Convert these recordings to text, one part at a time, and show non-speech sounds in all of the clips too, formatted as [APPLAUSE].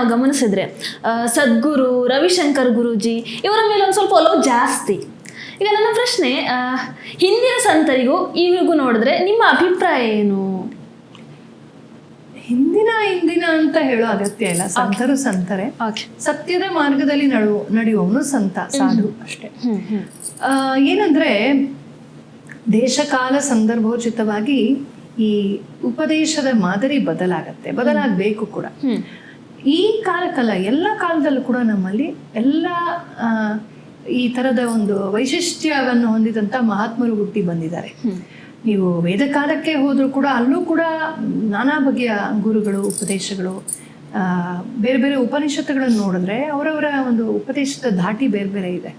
ನಾವು ಗಮನಿಸಿದ್ರೆ ಸದ್ಗುರು ರವಿಶಂಕರ್ ಗುರೂಜಿ ಇವರ ಮೇಲೆ ಒಂದು ಸ್ವಲ್ಪ ಒಲವು ಜಾಸ್ತಿ. ಈಗ ನನ್ನ ಪ್ರಶ್ನೆ ಹಿಂದಿನ ಸಂತರಿಗೂ ಈಗಿಗೂ ನೋಡಿದ್ರೆ ನಿಮ್ಮ ಅಭಿಪ್ರಾಯ ಏನು? ಹಿಂದಿನ ಹಿಂದಿನ ಅಂತ ಹೇಳೋ ಅಗತ್ಯ ಇಲ್ಲ. ಸಂತರು ಸಂತರೆ. ಸತ್ಯದ ಮಾರ್ಗದಲ್ಲಿ ನಡು ನಡೆಯುವವನು ಸಂತ ಸಾಧು ಅಷ್ಟೇ. ಏನಂದ್ರೆ ದೇಶಕಾಲ ಸಂದರ್ಭೋಚಿತವಾಗಿ ಈ ಉಪದೇಶದ ಮಾದರಿ ಬದಲಾಗತ್ತೆ. ಬದಲಾಗಬೇಕು ಕೂಡ. ಈ ಕಾಲಕ್ಕಲ್ಲ ಎಲ್ಲ ಕಾಲದಲ್ಲೂ ಕೂಡ ನಮ್ಮಲ್ಲಿ ಎಲ್ಲ ಈ ತರದ ಒಂದು ವೈಶಿಷ್ಟ್ಯವನ್ನು ಹೊಂದಿದಂತ ಮಹಾತ್ಮರು ಹುಟ್ಟಿ ಬಂದಿದ್ದಾರೆ. ನೀವು ವೇದ ಕಾಲಕ್ಕೆ ಹೋದರೂ ಕೂಡ ಅಲ್ಲೂ ಕೂಡ ನಾನಾ ಬಗೆಯ ಗುರುಗಳು ಉಪದೇಶಗಳು ಆ, ಬೇರೆ ಬೇರೆ ಉಪನಿಷತ್ತುಗಳನ್ನು ನೋಡಿದ್ರೆ ಅವರವರ ಒಂದು ಉಪದೇಶದ ಧಾಟಿ ಬೇರೆ ಬೇರೆ ಇದೆ.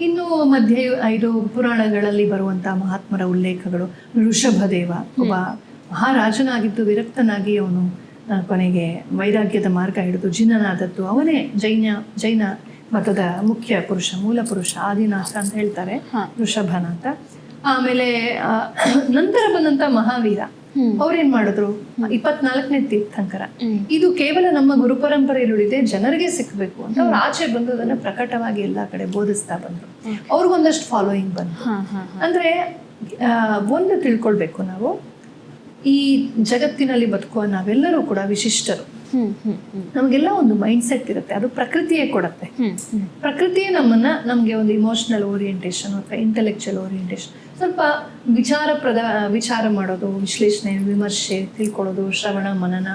ಇನ್ನು ಮಧ್ಯೆ ಐದು ಪುರಾಣಗಳಲ್ಲಿ ಬರುವಂಥ ಮಹಾತ್ಮರ ಉಲ್ಲೇಖಗಳು ಋಷಭದೇವ ಒಬ್ಬ ಮಹಾರಾಜನಾಗಿದ್ದು ವಿರಕ್ತನಾಗಿ ಅವನು ಕೊನೆಗೆ ವೈರಾಗ್ಯದ ಮಾರ್ಗ ಹಿಡಿದು ಜಿನನಾದದ್ದು ಅವನೇ ಜೈನ ಜೈನ ಮತದ ಮುಖ್ಯ ಪುರುಷ ಮೂಲ ಪುರುಷ ಆದಿನಾಥ ಅಂತ ಹೇಳ್ತಾರೆ ಋಷಭನಾಥ ಆಮೇಲೆ ಆ, ನಂತರ ಬಂದಂತ ಮಹಾವೀರ. ಅವ್ರೇನ್ ಮಾಡಿದ್ರು? ಇಪ್ಪತ್ನಾಲ್ಕನೇ ತೀರ್ಥಂಕರ. ಇದು ಕೇವಲ ನಮ್ಮ ಗುರು ಪರಂಪರೆಯಲ್ಲಿದೆ ಜನರಿಗೆ ಸಿಕ್ಕಬೇಕು ಅಂತ ಅವ್ರು ಆಚೆ ಬಂದು ಅದನ್ನ ಪ್ರಕಟವಾಗಿ ಎಲ್ಲಾ ಕಡೆ ಬೋಧಿಸ್ತಾ ಬಂದ್ರು. ಅವ್ರಿಗೊಂದಷ್ಟು ಫಾಲೋಯಿಂಗ್ ಬಂತು. ಅಂದ್ರೆ ಒಂದು ತಿಳ್ಕೊಳ್ಬೇಕು ನಾವು. ಈ ಜಗತ್ತಿನಲ್ಲಿ ಬದುಕುವ ನಾವೆಲ್ಲರೂ ಕೂಡ ವಿಶಿಷ್ಟರು. ನಮಗೆಲ್ಲ ಒಂದು ಮೈಂಡ್ ಸೆಟ್ ಇರುತ್ತೆ ಅದು ಪ್ರಕೃತಿಯೇ ಕೊಡುತ್ತೆ. ಪ್ರಕೃತಿಯೇ ನಮ್ಮನ್ನ ನಮಗೆ ಒಂದು ಇಮೋಷನಲ್ ಓರಿಯೆಂಟೇಶನ್ ಅಥವಾ ಇಂಟೆಲೆಕ್ಚುಯಲ್ ಓರಿಯೆಂಟೇಷನ್ ಸ್ವಲ್ಪ ವಿಚಾರ ಪ್ರದ ವಿಚಾರ ಮಾಡೋದು ವಿಶ್ಲೇಷಣೆ ವಿಮರ್ಶೆ ತಿಳ್ಕೊಳ್ಳೋದು ಶ್ರವಣ ಮನನ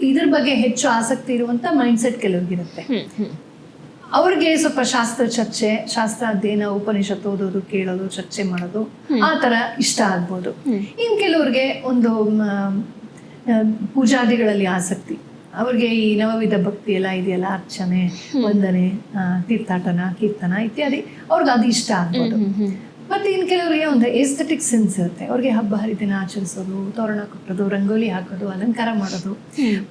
ಇದ್ರ ಬಗ್ಗೆ ಹೆಚ್ಚು ಆಸಕ್ತಿ ಇರುವಂತ ಮೈಂಡ್ ಸೆಟ್ ಕೆಲವ್ರಿಗಿರುತ್ತೆ ಅವ್ರಿಗೆ ಸ್ವಲ್ಪ ಶಾಸ್ತ್ರ ಚರ್ಚೆ ಶಾಸ್ತ್ರ ಅಧ್ಯಯನ ಉಪನಿಷತ್ ಓದೋದು ಕೇಳೋದು ಚರ್ಚೆ ಮಾಡೋದು ಆ ತರ ಇಷ್ಟ ಆಗ್ಬೋದು. ಇನ್ ಕೆಲವ್ರಿಗೆ ಒಂದು ಪೂಜಾದಿಗಳಲ್ಲಿ ಆಸಕ್ತಿ. ಅವ್ರಿಗೆ ಈ ನವವಿಧ ಭಕ್ತಿ ಎಲ್ಲ ಇದೆಯಲ್ಲ ಅರ್ಚನೆ ವಂದನೆ ಆ, ತೀರ್ಥಾಟನ ಕೀರ್ತನ ಇತ್ಯಾದಿ ಅವ್ರಿಗೆ ಅದು ಇಷ್ಟ ಆಗ್ಬೋದು. ಮತ್ತೆ ಇನ್ ಕೆಲವರಿಗೆ ಒಂದು ಎಸ್ಥೆಟಿಕ್ ಸೆನ್ಸ್ ಇರುತ್ತೆ. ಅವ್ರಿಗೆ ಹಬ್ಬ ಹರಿದಿನ ಆಚರಿಸೋದು ತೋರಣ ಕಟ್ಟೋದು ರಂಗೋಲಿ ಹಾಕೋದು ಅಲಂಕಾರ ಮಾಡೋದು.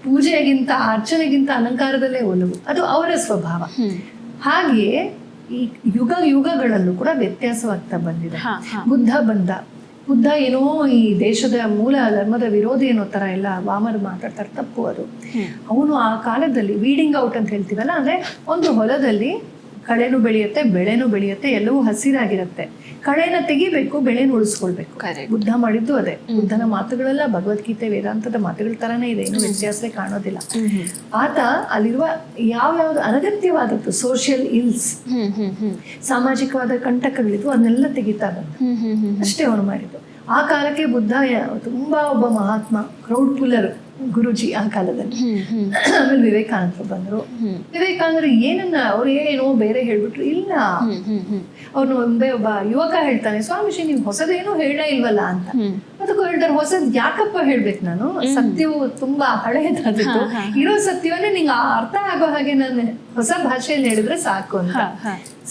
ಪೂಜೆಗಿಂತ ಅರ್ಚನೆಗಿಂತ ಅಲಂಕಾರದಲ್ಲೇ ಒಲವು. ಅದು ಅವರ ಸ್ವಭಾವ. ಹಾಗೆಯೇ ಈ ಯುಗ ಯುಗಗಳಲ್ಲೂ ಕೂಡ ವ್ಯತ್ಯಾಸವಾಗ್ತಾ ಬಂದಿದೆ. ಬುದ್ಧ ಬಂದ. ಬುದ್ಧ ಏನೋ ಈ ದೇಶದ ಮೂಲ ಧರ್ಮದ ವಿರೋಧಿ ಅನ್ನೋ ತರ ಎಲ್ಲ ವಾಮರು ಮಾತಾಡ್ತಾರೆ ತಪ್ಪು ಅದು. ಅವನು ಆ ಕಾಲದಲ್ಲಿ ವೀಡಿಂಗ್ ಔಟ್ ಅಂತ ಹೇಳ್ತೀವಲ್ಲ ಅಂದ್ರೆ ಒಂದು ಹೊಲದಲ್ಲಿ ಕಳೆನು ಬೆಳೆಯುತ್ತೆ ಬೆಳೆನೂ ಬೆಳೆಯುತ್ತೆ ಎಲ್ಲವೂ ಹಸಿರಾಗಿರುತ್ತೆ. ಕಳೆನ ತೆಗಿಬೇಕು ಬೆಳೆನ ಉಳಿಸ್ಕೊಳ್ಬೇಕು. ಬುದ್ಧ ಮಾಡಿದ್ದು ಅದೇ. ಬುದ್ಧನ ಮಾತುಗಳೆಲ್ಲ ಭಗವದ್ಗೀತೆ ವೇದಾಂತದ ಮಾತುಗಳ ತರಾನೇ ಇದೆ ಏನು ವ್ಯತ್ಯಾಸ ಕಾಣೋದಿಲ್ಲ. ಆತ ಅಲ್ಲಿರುವ ಯಾವ ಯಾವ್ದು ಅನಗತ್ಯವಾದದ್ದು ಸೋಷಿಯಲ್ ಇಲ್ಸ್ ಸಾಮಾಜಿಕವಾದ ಕಂಟಕಗಳಿದ್ವು ಅದನ್ನೆಲ್ಲ ತೆಗಿತಾ ಅಷ್ಟೇ ಅವನು ಮಾಡಿದ್ದು. ಆ ಕಾಲಕ್ಕೆ ಬುದ್ಧ ತುಂಬಾ ಒಬ್ಬ ಮಹಾತ್ಮ ಕ್ರೌಡ್ ಪುಲ್ಲರ್. ಗುರುಜಿ ಆ ಕಾಲದಲ್ಲಿ. ಆಮೇಲೆ ವಿವೇಕಾನಂದರು ಬಂದರು. ವಿವೇಕಾನಂದರು ಏನನ್ನ ಅವ್ರು ಏನೋ ಬೇರೆ ಹೇಳ್ಬಿಟ್ರು ಇಲ್ಲ. ಅವನು ಒಂದೇ ಒಬ್ಬ ಯುವಕ ಹೇಳ್ತಾನೆ ಸ್ವಾಮೀಜಿ ನೀವು ಹೊಸದೇನೂ ಹೇಳೇ ಇಲ್ವಲ್ಲ ಅಂತ. ಅದಕ್ಕೂ ಹೇಳ್ತಾರೆ ಹೊಸದ್ ಯಾಕಪ್ಪ ಹೇಳ್ಬೇಕು ನಾನು? ಸತ್ಯವು ತುಂಬಾ ಹಳೆಯದಾದದ್ದು. ಇರೋ ಸತ್ಯವನ್ನೇ ನಿಂಗೆ ಅರ್ಥ ಆಗೋ ಹಾಗೆ ನಾನು ಹೊಸ ಭಾಷೆಯಲ್ಲಿ ಹೇಳಿದ್ರೆ ಸಾಕು ಅಂತ.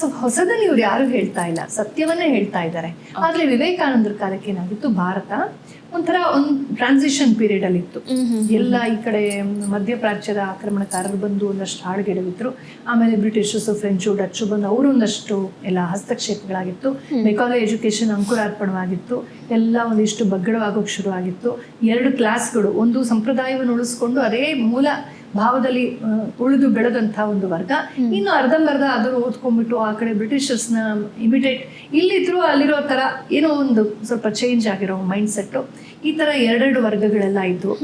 ಸೊ ಹೊಸದನ್ನ ಇವ್ರು ಯಾರು ಹೇಳ್ತಾ ಇಲ್ಲ ಸತ್ಯವನ್ನೇ ಹೇಳ್ತಾ ಇದ್ದಾರೆ. ಆದ್ರೆ ವಿವೇಕಾನಂದರ ಕಾಲಕ್ಕೆ ಏನಾಗಿತ್ತು? ಭಾರತ ಒಂಥರ ಒಂದು ಟ್ರಾನ್ಸಿಷನ್ ಪೀರಿಯಡ್ ಅಲ್ಲಿ ಇತ್ತು. ಎಲ್ಲ ಈ ಕಡೆ ಮಧ್ಯಪ್ರಾಚ್ಯದ ಆಕ್ರಮಣಕಾರರು ಬಂದು ಒಂದಷ್ಟು ಹಾಳುಗೆಡವಿದ್ರು. ಆಮೇಲೆ ಬ್ರಿಟಿಷರ್ಸು ಫ್ರೆಂಚು ಡಚ್ಚು ಬಂದು ಅವರು ಒಂದಷ್ಟು ಎಲ್ಲ ಹಸ್ತಕ್ಷೇಪಗಳಾಗಿತ್ತು. Macaulay education ಅಂಕುರಾರ್ಪಣವಾಗಿತ್ತು. ಎಲ್ಲ ಒಂದಿಷ್ಟು ಬಗ್ಗಡವಾಗೋಕೆ ಶುರು ಆಗಿತ್ತು ಎರಡು ಕ್ಲಾಸ್ಗಳು ಒಂದು ಸಂಪ್ರದಾಯವನ್ನು ಉಳಿಸ್ಕೊಂಡು ಅದೇ ಮೂಲ ಭಾವದಲ್ಲಿ ಉಳಿದು ಬೆಳೆದಂಥ ಒಂದು ವರ್ಗ. ಇನ್ನು ಅರ್ಧಂಬರ್ಧ ಅದನ್ನು ಓದ್ಕೊಂಡ್ಬಿಟ್ಟು ಆ ಕಡೆ ಬ್ರಿಟಿಷರ್ಸ್ನ ಇಮಿಟೇಟ್ ಇಲ್ಲಿದ್ರು ಅಲ್ಲಿರೋ ಥರ ಏನೋ ಒಂದು ಸ್ವಲ್ಪ ಚೇಂಜ್ ಆಗಿರೋ ಮೈಂಡ್ ಸೆಟ್ಟು ಈ ಥರ ಎರಡೆರಡು ವರ್ಗಗಳೆಲ್ಲ ಇದ್ವು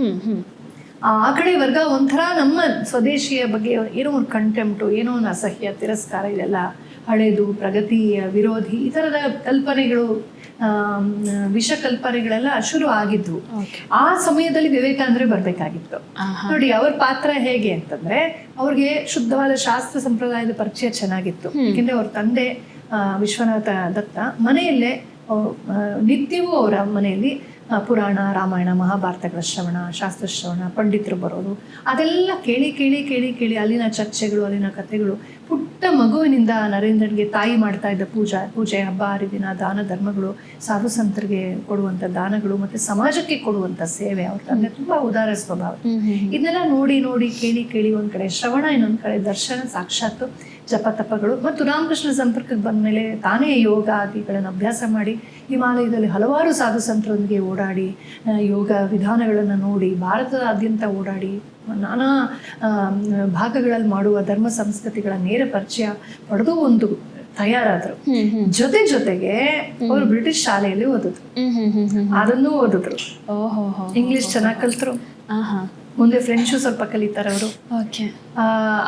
ಆ ಕಡೆ ವರ್ಗ ಒಂಥರ ನಮ್ಮ ಸ್ವದೇಶಿಯ ಬಗ್ಗೆ ಏನೋ ಒಂದು ಕಂಟೆಂಪ್ಟು ಏನೋ ಒಂದು ಅಸಹ್ಯ ತಿರಸ್ಕಾರ ಇದೆಲ್ಲ ಹಳೇದು ಪ್ರಗತಿಯ ವಿರೋಧಿ ಈ ಥರದ ಕಲ್ಪನೆಗಳು ವಿಷ ಕಲ್ಪನೆಗಳೆಲ್ಲ ಶುರು ಆಗಿದ್ವು. ಆ ಸಮಯದಲ್ಲಿ ವಿವೇಕಾನಂದ್ರೆ ಬರ್ಬೇಕಾಗಿತ್ತು. ನೋಡಿ ಅವ್ರ ಪಾತ್ರ ಹೇಗೆ ಅಂತಂದ್ರೆ ಅವ್ರಿಗೆ ಶುದ್ಧವಾದ ಶಾಸ್ತ್ರ ಸಂಪ್ರದಾಯದ ಪರಿಚಯ ಚೆನ್ನಾಗಿತ್ತು. ಯಾಕೆಂದ್ರೆ ಅವ್ರ ತಂದೆ ವಿಶ್ವನಾಥ ದತ್ತ ಮನೆಯಲ್ಲೇ ನಿತ್ಯವೂ ಅವರ ಮನೆಯಲ್ಲಿ ಪುರಾಣ ರಾಮಾಯಣ ಮಹಾಭಾರತಗಳ ಶ್ರವಣ ಶಾಸ್ತ್ರ ಶ್ರವಣ ಪಂಡಿತರು ಬರೋದು ಅದೆಲ್ಲ ಕೇಳಿ ಕೇಳಿ ಕೇಳಿ ಕೇಳಿ ಅಲ್ಲಿನ ಚರ್ಚೆಗಳು ಅಲ್ಲಿನ ಕಥೆಗಳು ಪುಟ್ಟ ಮಗುವಿನಿಂದ ನರೇಂದ್ರನಿಗೆ ತಾಯಿ ಮಾಡ್ತಾ ಇದ್ದ ಪೂಜಾ ಪೂಜೆ ಹಬ್ಬ ಹರಿದಿನ ದಾನ ಧರ್ಮಗಳು ಸಾಧು ಸಂತರಿಗೆ ಕೊಡುವಂತ ದಾನಗಳು ಮತ್ತೆ ಸಮಾಜಕ್ಕೆ ಕೊಡುವಂತ ಸೇವೆ ಅವ್ರ ತಂದೆ ತುಂಬಾ ಉದಾರ ಸ್ವಭಾವ. ಇದನ್ನೆಲ್ಲ ನೋಡಿ ನೋಡಿ ಕೇಳಿ ಕೇಳಿ ಒಂದ್ ಕಡೆ ಶ್ರವಣ ಇನ್ನೊಂದ್ ಕಡೆ ದರ್ಶನ ಸಾಕ್ಷಾತ್ತು ಜಪತಪಗಳು. ಮತ್ತು ರಾಮಕೃಷ್ಣ ಸಂಪರ್ಕಕ್ಕೆ ಬಂದ ಮೇಲೆ ತಾನೇ ಯೋಗ ಆದಿಗಳನ್ನು ಅಭ್ಯಾಸ ಮಾಡಿ ಹಿಮಾಲಯದಲ್ಲಿ ಹಲವಾರು ಸಾಧು ಸಂತರೊಂದಿಗೆ ಓಡಾಡಿ ಯೋಗ ವಿಧಾನಗಳನ್ನು ನೋಡಿ ಭಾರತದಾದ್ಯಂತ ಓಡಾಡಿ ನಾನಾ ಭಾಗಗಳಲ್ಲಿ ಮಾಡುವ ಧರ್ಮ ಸಂಸ್ಕೃತಿಗಳ ನೇರ ಪರಿಚಯ ಪಡೆದು ಒಂದು ತಯಾರಾದರು. ಜೊತೆ ಜೊತೆಗೆ ಅವರು ಬ್ರಿಟಿಷ್ ಶಾಲೆಯಲ್ಲಿ ಓದಿದ್ರು. ಅದನ್ನೂ ಓದಿದ್ರು. ಇಂಗ್ಲಿಷ್ ಚೆನ್ನಾಗಿ ಕಲ್ತರು. ಮುಂದೆ ಫ್ರೆಂಚು ಸ್ವಲ್ಪ ಕಲಿತಾರೆ ಅವರು. ಓಕೆ.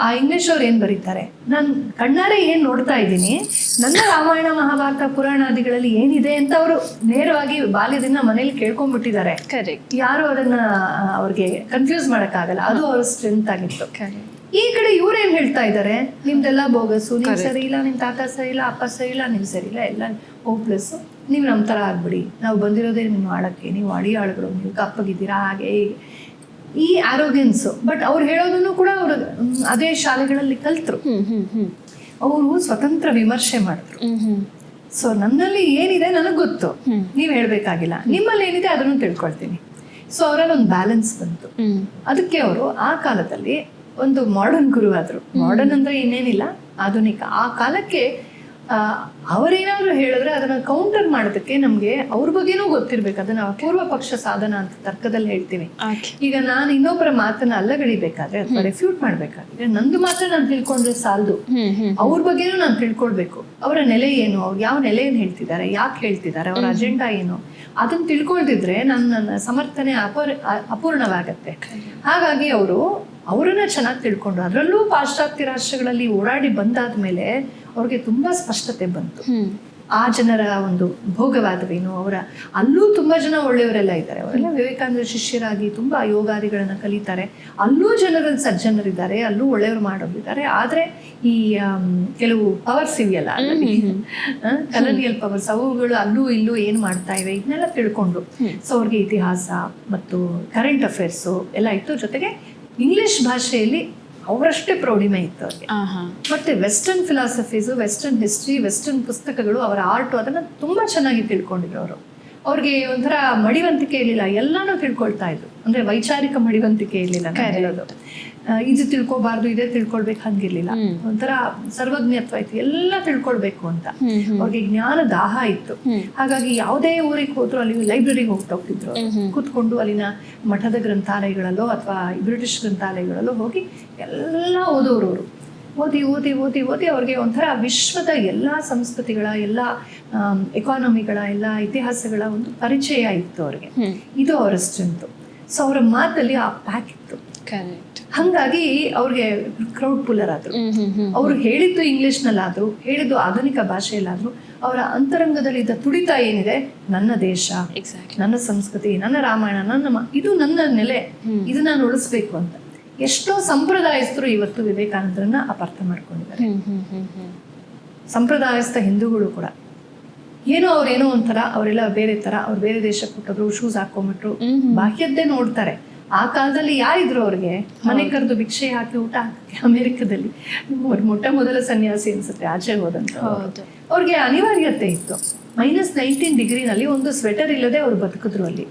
ಆ ಇಂಗ್ಲಿಷ್ ಅವ್ರು ಏನ್ ಬರೀತಾರೆ? ನಾನು ಕಣ್ಣಾರೆ ಏನ್ ನೋಡ್ತಾ ಇದ್ದೀನಿ ನನ್ನ ರಾಮಾಯಣ ಮಹಾಭಾರತ ಪುರಾಣಾದಿಗಳಲ್ಲಿ ಏನಿದೆ ಅಂತ ಅವರು ನೇರವಾಗಿ ಬಾಲ್ಯದಿಂದ ಮನೇಲಿ ಕೇಳ್ಕೊಂಡ್ಬಿಟ್ಟಿದ್ದಾರೆ. ಕರೆಕ್ಟ್ ಯಾರು ಅದನ್ನ ಅವ್ರಿಗೆ ಕನ್ಫ್ಯೂಸ್ ಮಾಡೋಕ್ಕಾಗಲ್ಲ. ಅದು ಅವ್ರ ಸ್ಟ್ರೆಂತ್ ಆಗಿತ್ತು. ಈ ಕಡೆ ಇವ್ರೇನ್ ಹೇಳ್ತಾ ಇದ್ದಾರೆ? ನಿಮ್ದೆಲ್ಲ ಬೋಗಸು ನಿಮ್ ಸರಿ ಇಲ್ಲ ನಿಮ್ ತಾತ ಸರಿ ಇಲ್ಲ ಅಪ್ಪ ಸರಿ ಇಲ್ಲ ನಿಮ್ ಸರಿ ಇಲ್ಲ ಎಲ್ಲ ಹೋಪ್ಲೆಸ್ ನೀವು ನಮ್ ತರ ಆಗ್ಬಿಡಿ. ನಾವು ಬಂದಿರೋದೇ ನಿಮ್ಮ ಆಳಕ್ಕೆ. ನೀವು ಅಡಿಯಾಳುಗಳು ನೀವು ಕಪ್ಪಗಿದ್ದೀರಾ ಹಾಗೆ ಹೀಗೆ. ಈ ಆರೋಗ್ಯನ್ಸ್ ಬಟ್ ಅವ್ರು ಹೇಳೋದನ್ನು ಕೂಡ ಅವರು ಅದೇ ಶಾಲೆಗಳಲ್ಲಿ ಕಲ್ತರು. ಅವರು ಸ್ವತಂತ್ರ ವಿಮರ್ಶೆ ಮಾಡಿದ್ರು. ಸೊ ನನ್ನಲ್ಲಿ ಏನಿದೆ ನನಗೆ ಗೊತ್ತು. ನೀವು ಹೇಳಬೇಕಾಗಿಲ್ಲ. ನಿಮ್ಮಲ್ಲಿ ಏನಿದೆ ಅದನ್ನು ತಿಳ್ಕೊಳ್ತೀನಿ. ಸೊ ಅವರಲ್ಲಿ ಒಂದು ಬ್ಯಾಲೆನ್ಸ್ ಬಂತು ಅದಕ್ಕೆ ಅವರು ಆ ಕಾಲದಲ್ಲಿ ಒಂದು ಮಾಡರ್ನ್ ಗುರು ಆದ್ರು. ಮಾಡರ್ನ್ ಅಂದ್ರೆ ಇನ್ನೇನಿಲ್ಲ. ಆಧುನಿಕ. ಆ ಕಾಲಕ್ಕೆ ಅವರೇನಾದ್ರು ಹೇಳಿದ್ರೆ ಅದನ್ನ ಕೌಂಟರ್ ಮಾಡೋದಕ್ಕೆ ನಮ್ಗೆ ಅವ್ರ ಬಗ್ಗೆನೂ ಗೊತ್ತಿರ್ಬೇಕು. ಅದನ್ನ ಅಪೂರ್ವ ಪಕ್ಷ ಸಾಧನ ಅಂತ ತರ್ಕದಲ್ಲಿ ಹೇಳ್ತೀನಿ. ಈಗ ನಾನು ಇನ್ನೊಬ್ಬರ ಮಾತನ್ನ ಅಲ್ಲಗಡಿಬೇಕಾದ್ರೆ ಅಥವಾ ರೆಫ್ಯೂಟ್ ಮಾಡ್ಬೇಕಾದ್ರೆ ನಂದು ಮಾತ್ರ ನಾನು ತಿಳ್ಕೊಂಡ್ರೆ ಸಾಲದು. ಅವ್ರ ಬಗ್ಗೆನೂ ನಾನು ತಿಳ್ಕೊಳ್ಬೇಕು. ಅವರ ನೆಲೆ ಏನು? ಅವ್ರು ಯಾವ ನೆಲೆಯನ್ನು ಹೇಳ್ತಿದ್ದಾರೆ? ಯಾಕೆ ಹೇಳ್ತಿದ್ದಾರೆ? ಅವ್ರ ಅಜೆಂಡಾ ಏನು? ಅದನ್ನ ತಿಳ್ಕೊಳ್ದಿದ್ರೆ ನನ್ನ ಸಮರ್ಥನೆ ಅಪರ್, ಅಪೂರ್ಣವಾಗತ್ತೆ. ಹಾಗಾಗಿ ಅವರು ಅವರನ್ನ ಚೆನ್ನಾಗಿ ತಿಳ್ಕೊಂಡು ಅದರಲ್ಲೂ ಪಾಶ್ಚಾತ್ಯ ರಾಷ್ಟ್ರಗಳಲ್ಲಿ ಓಡಾಡಿ ಬಂದಾದ ಮೇಲೆ ಅವ್ರಿಗೆ ತುಂಬಾ ಸ್ಪಷ್ಟತೆ ಬಂತು. ಆ ಜನರ ಒಂದು ಭೋಗವಾದವೇನು? ಅವರ ಅಲ್ಲೂ ತುಂಬಾ ಜನ ಒಳ್ಳೆಯವರೆಲ್ಲ ಇದ್ದಾರೆ. ಅವರೆಲ್ಲ ವಿವೇಕಾನಂದ ಶಿಷ್ಯರಾಗಿ ತುಂಬಾ ಯೋಗಾದಿಗಳನ್ನು ಕಲಿತಾರೆ. ಅಲ್ಲೂ ಜನರಲ್ಲಿ ಸಜ್ಜನರಿದ್ದಾರೆ ಅಲ್ಲೂ ಒಳ್ಳೆಯವರು ಮಾಡೋರಿದ್ದಾರೆ. ಆದ್ರೆ ಈ ಕೆಲವು ಪವರ್ಸ್ ಇವೆಯಲ್ಲ ಕಲನಿಯಲ್ ಪವರ್ಸ್ ಅವುಗಳು ಅಲ್ಲೂ ಇಲ್ಲೂ ಏನು ಮಾಡ್ತಾ ಇವೆ? ಇದನ್ನೆಲ್ಲ ತಿಳ್ಕೊಂಡು ಸೊ ಅವ್ರಿಗೆ ಇತಿಹಾಸ ಮತ್ತು ಕರೆಂಟ್ ಅಫೇರ್ಸು ಎಲ್ಲ ಇತ್ತು. ಜೊತೆಗೆ ಇಂಗ್ಲಿಷ್ ಭಾಷೆಯಲ್ಲಿ ಅವರಷ್ಟೇ ಪ್ರೌಢಿಮೆ ಇತ್ತು ಅವ್ರಿಗೆ. ಮತ್ತೆ western philosophies western history western ಪುಸ್ತಕಗಳು ಅವರ ಆರ್ಟು ಅದನ್ನ ತುಂಬಾ ಚೆನ್ನಾಗಿ ತಿಳ್ಕೊಂಡಿದ್ರು ಅವರು ಅವ್ರಿಗೆ ಒಂಥರ ಮಡಿವಂತಿಕೆ ಇರಲಿಲ್ಲ ಎಲ್ಲಾನು ತಿಳ್ಕೊಳ್ತಾ ಇದ್ರು. ಅಂದ್ರೆ ವೈಚಾರಿಕ ಮಡಿವಂತಿಕೆ ಇರಲಿಲ್ಲ ಅಂತ ಹೇಳೋದು. ಇದು ತಿಳ್ಕೊಬಾರ್ದು ಇದೇ ತಿಳ್ಕೊಳ್ಬೇಕು ಹಂಗಿರ್ಲಿಲ್ಲ. ಒಂಥರ ಸರ್ವಜ್ಞತ್ವ ಇತ್ತು. ಎಲ್ಲ ತಿಳ್ಕೊಳ್ಬೇಕು ಅಂತ. ಅವ್ರಿಗೆ ಜ್ಞಾನ ದಾಹ ಇತ್ತು. ಹಾಗಾಗಿ ಯಾವುದೇ ಊರಿಗೆ ಹೋದ್ರು ಅಲ್ಲಿ ಲೈಬ್ರರಿಗೆ ಹೋಗ್ತಿದ್ರು. ಹ್ಮ್ ಹ್ಮ್. ಕೂತ್ಕೊಂಡು ಅಲ್ಲಿನ ಮಠದ ಗ್ರಂಥಾಲಯಗಳಲ್ಲೋ ಅಥವಾ ಬ್ರಿಟಿಷ್ ಗ್ರಂಥಾಲಯಗಳಲ್ಲೋ ಹೋಗಿ ಎಲ್ಲ ಓದೋರು ಅವರು ಓದಿ ಓದಿ ಓದಿ ಓದಿ ಅವ್ರಿಗೆ ಒಂಥರ ವಿಶ್ವದ ಎಲ್ಲ ಸಂಸ್ಕೃತಿಗಳ ಎಲ್ಲ ಎಕಾನಮಿಗಳ ಎಲ್ಲ ಇತಿಹಾಸಗಳ ಒಂದು ಪರಿಚಯ ಇತ್ತು ಅವ್ರಿಗೆ. ಇದು ಅವರ ಸ್ಟ್ರೆಂತು ಸೊ ಅವರ ಮಾತಲ್ಲಿ ಆ ಪ್ಯಾಕ್ ಇತ್ತು. ಹಾಗಾಗಿ ಅವ್ರಿಗೆ ಕ್ರೌಡ್ ಪುಲ್ಲರ್ ಆದ್ರು. ಅವ್ರು ಹೇಳಿದ್ದು ಇಂಗ್ಲಿಷ್ ನಲ್ಲಾದ್ರು ಹೇಳಿದ್ದು ಆಧುನಿಕ ಭಾಷೆಯಲ್ಲಾದ್ರು ಅವರ ಅಂತರಂಗದಲ್ಲಿದ್ದ ತುಡಿತ ಏನಿದೆ? ನನ್ನ ದೇಶ ನನ್ನ ಸಂಸ್ಕೃತಿ ನನ್ನ ರಾಮಾಯಣ ನನ್ನ ಇದು ನನ್ನ ನೆಲೆ. ಇದನ್ನ ಇದು ನಾನು ಉಳಿಸ್ಬೇಕು ಅಂತ. ಎಷ್ಟೋ ಸಂಪ್ರದಾಯಸ್ಥರು ಇವತ್ತು ವಿವೇಕಾನಂದರನ್ನ ಅಪಾರ್ಥ ಮಾಡ್ಕೊಂಡಿದ್ದಾರೆ. ಸಂಪ್ರದಾಯಸ್ಥ ಹಿಂದೂಗಳು ಕೂಡ. ಏನೋ ಅವ್ರೇನೋ ಒಂಥರ ಅವರೆಲ್ಲ ಬೇರೆ ತರ ಅವ್ರು ಬೇರೆ ದೇಶಕ್ಕೆ ಕೊಟ್ಟರು ಶೂಸ್ ಹಾಕೊಂಡ್ಬಿಟ್ರು ಬಾಕಿಯದ್ದೇ ನೋಡ್ತಾರೆ. ಆ ಕಾಲದಲ್ಲಿ ಯಾರಿದ್ರು ಅವ್ರಿಗೆ ಮನೆ ಕರೆದು ಭಿಕ್ಷೆ ಹಾಕಿ ಊಟ ಹಾಕಿ ಅಮೆರಿಕದಲ್ಲಿ. ಅವ್ರು ಮೊಟ್ಟ ಮೊದಲ ಸನ್ಯಾಸಿ ಅನ್ಸುತ್ತೆ ಆಚೆ ಹೋದಂತ ಹೌದು. ಅವ್ರಿಗೆ ಅನಿವಾರ್ಯತೆ ಇತ್ತು. ಮೈನಸ್ ನೈನ್ಟೀನ್ ಡಿಗ್ರಿನಲ್ಲಿ ಒಂದು ಸ್ವೆಟರ್ ಇಲ್ಲದೆ ಅವ್ರು ಬದುಕಿದ್ರು ಅಲ್ಲಿ.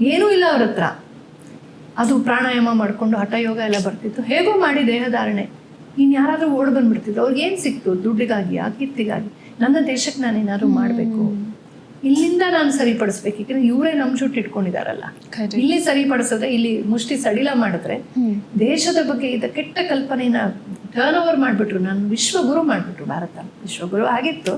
ಏನೂ ಇಲ್ಲ ಅವ್ರ ಹತ್ರ. ಅದು ಪ್ರಾಣಾಯಾಮ ಮಾಡ್ಕೊಂಡು ಹಠಯೋಗ ಎಲ್ಲ ಬರ್ತಿತ್ತು. ಹೇಗೋ ಮಾಡಿ ದೇಹಧಾರಣೆ ಇನ್ಯಾರಾದ್ರೂ ಓಡ್ ಬಂದ್ಬಿಡ್ತಿದ್ರು. ಅವ್ರಿಗೆ ಏನ್ ಸಿಕ್ತು? ದುಡ್ಡಿಗಾಗಿ ಆ ಕೀರ್ತಿಗಾಗಿ. ನನ್ನ ದೇಶಕ್ಕೆ ನಾನು ಏನಾದ್ರು ಮಾಡಬೇಕು. ಇಲ್ಲಿಂದ ನಾನು ಸರಿಪಡಿಸ್ಬೇಕು. ಯಾಕಂದ್ರೆ ಇವರೇ ನಮ್ ಜುಟ್ಟು ಇಟ್ಕೊಂಡಿದಾರಲ್ಲ. ಇಲ್ಲಿ ಸರಿಪಡಿಸಿದ್ರೆ ಇಲ್ಲಿ ಮುಷ್ಟಿ ಸಡಿಲ ಮಾಡಿದ್ರೆ ದೇಶದ ಬಗ್ಗೆ ಇದ್ದ ಕೆಟ್ಟ ಕಲ್ಪನೆನ ಟರ್ನ್ ಓವರ್ ಮಾಡಿಬಿಟ್ರು. ನಾನು ವಿಶ್ವಗುರು ಮಾಡಿಬಿಟ್ರು ಭಾರತ. ವಿಶ್ವಗುರು ಆಗಿತ್ತು.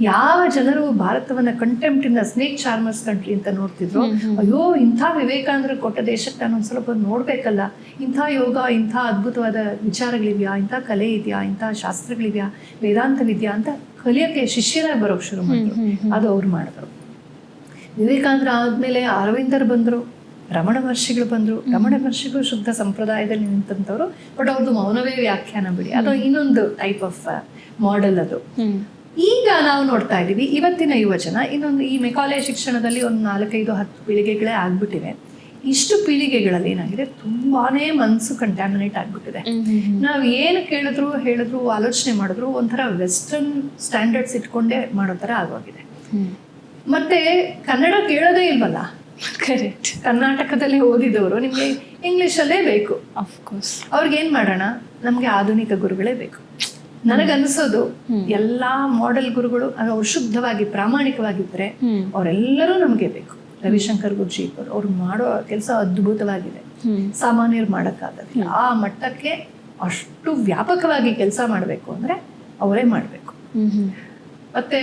ಯಾವ ಜನರು ಭಾರತವನ್ನ ಕಂಟೆಂಪ್ಟ್ ಇಂದ ಸ್ನೇಕ್ ಚಾರ್ಮರ್ಸ್ ಕಂಟ್ರಿ ಅಂತ ನೋಡ್ತಿದ್ರು ಅಯ್ಯೋ ಇಂಥ ವಿವೇಕಾನಂದರು ಕೊಟ್ಟ ದೇಶಕ್ಕೆ ನಾನು ಒಂದ್ ಸ್ವಲ್ಪ ನೋಡ್ಬೇಕಲ್ಲ. ಇಂಥ ಯೋಗ ಇಂಥ ಅದ್ಭುತವಾದ ವಿಚಾರಗಳಿವ್ಯಾ ಇಂಥ ಕಲೆ ಇದೆಯಾ ಇಂಥ ಶಾಸ್ತ್ರಗಳಿವ್ಯಾ ವೇದಾಂತವಿದ್ಯಾ ಅಂತ ಕಲಿಯೋಕ್ಕೆ ಶಿಷ್ಯರಾಗಿ ಬರೋಕ್ ಶುರು ಮಾಡಿದ್ರು. ಅದು ಅವ್ರು ಮಾಡಿದ್ರು. ವಿವೇಕಾನಂದರು ಆದ್ಮೇಲೆ ಅರವಿಂದರ್ ಬಂದ್ರು ರಮಣ ಮಹರ್ಷಿಗಳು ಬಂದ್ರು. ರಮಣ ಮಹರ್ಷಿಗಳು ಶುದ್ಧ ಸಂಪ್ರದಾಯದಲ್ಲಿ ನಿಂತಂಥವ್ರು ಬಟ್ ಅವ್ರದ್ದು ಮೌನವೇ ವ್ಯಾಖ್ಯಾನ ಬಿಡಿ. ಅದು ಇನ್ನೊಂದು ಟೈಪ್ ಆಫ್ ಮಾಡೆಲ್ ಅದು. ಈಗ ನಾವು ನೋಡ್ತಾ ಇದ್ದೀವಿ ಇವತ್ತಿನ ಯುವಜನ ಇನ್ನೊಂದು ಈ ಮೆಕಾಲೆ ಶಿಕ್ಷಣದಲ್ಲಿ ಒಂದು ನಾಲ್ಕೈದು ಹತ್ತು ಪೀಳಿಗೆಗಳೇ ಆಗ್ಬಿಟ್ಟಿವೆ. ಇಷ್ಟು ಪೀಳಿಗೆಗಳಲ್ಲಿ ಏನಾಗಿದೆ ತುಂಬಾನೇ ಮನಸ್ಸು ಕಂಟ್ಯಾಮಿನೇಟ್ ಆಗ್ಬಿಟ್ಟಿದೆ. ನಾವು ಏನು ಕೇಳಿದ್ರು ಹೇಳಿದ್ರು ಆಲೋಚನೆ ಮಾಡಿದ್ರು ಒಂಥರ ವೆಸ್ಟರ್ನ್ ಸ್ಟ್ಯಾಂಡರ್ಡ್ಸ್ ಇಟ್ಕೊಂಡೇ ಮಾಡೋ ಥರ ಆಗೋಗಿದೆ. ಮತ್ತೆ ಕನ್ನಡ ಕೇಳೋದೇ ಇಲ್ವಲ್ಲ? ಕರೆಕ್ಟ್ ಕರ್ನಾಟಕದಲ್ಲಿ ಓದಿದವರು ನಿಮಗೆ ಇಂಗ್ಲೀಷಲ್ಲೇ ಬೇಕು. ಆಫ್ ಕೋರ್ಸ್ ಅವ್ರಿಗೆ ಏನು ಮಾಡೋಣ? ನಮಗೆ ಆಧುನಿಕ ಗುರುಗಳೇ ಬೇಕು. ನನಗನ್ಸೋದು ಎಲ್ಲಾ ಮಾಡೆಲ್ ಗುರುಗಳು ಅವ್ರು ಶುದ್ಧವಾಗಿ ಪ್ರಾಮಾಣಿಕವಾಗಿದ್ರೆ ಅವರೆಲ್ಲರೂ ನಮಗೆ ಬೇಕು. ರವಿಶಂಕರ್ ಗುರುಜಿ ಇಬ್ಬರು ಅವ್ರು ಮಾಡೋ ಕೆಲಸ ಅದ್ಭುತವಾಗಿದೆ. ಸಾಮಾನ್ಯರು ಮಾಡೋಕ್ಕಾಗೋದಿಲ್ಲ. ಆ ಮಟ್ಟಕ್ಕೆ ಅಷ್ಟು ವ್ಯಾಪಕವಾಗಿ ಕೆಲಸ ಮಾಡಬೇಕು ಅಂದ್ರೆ ಅವರೇ ಮಾಡಬೇಕು. ಮತ್ತೆ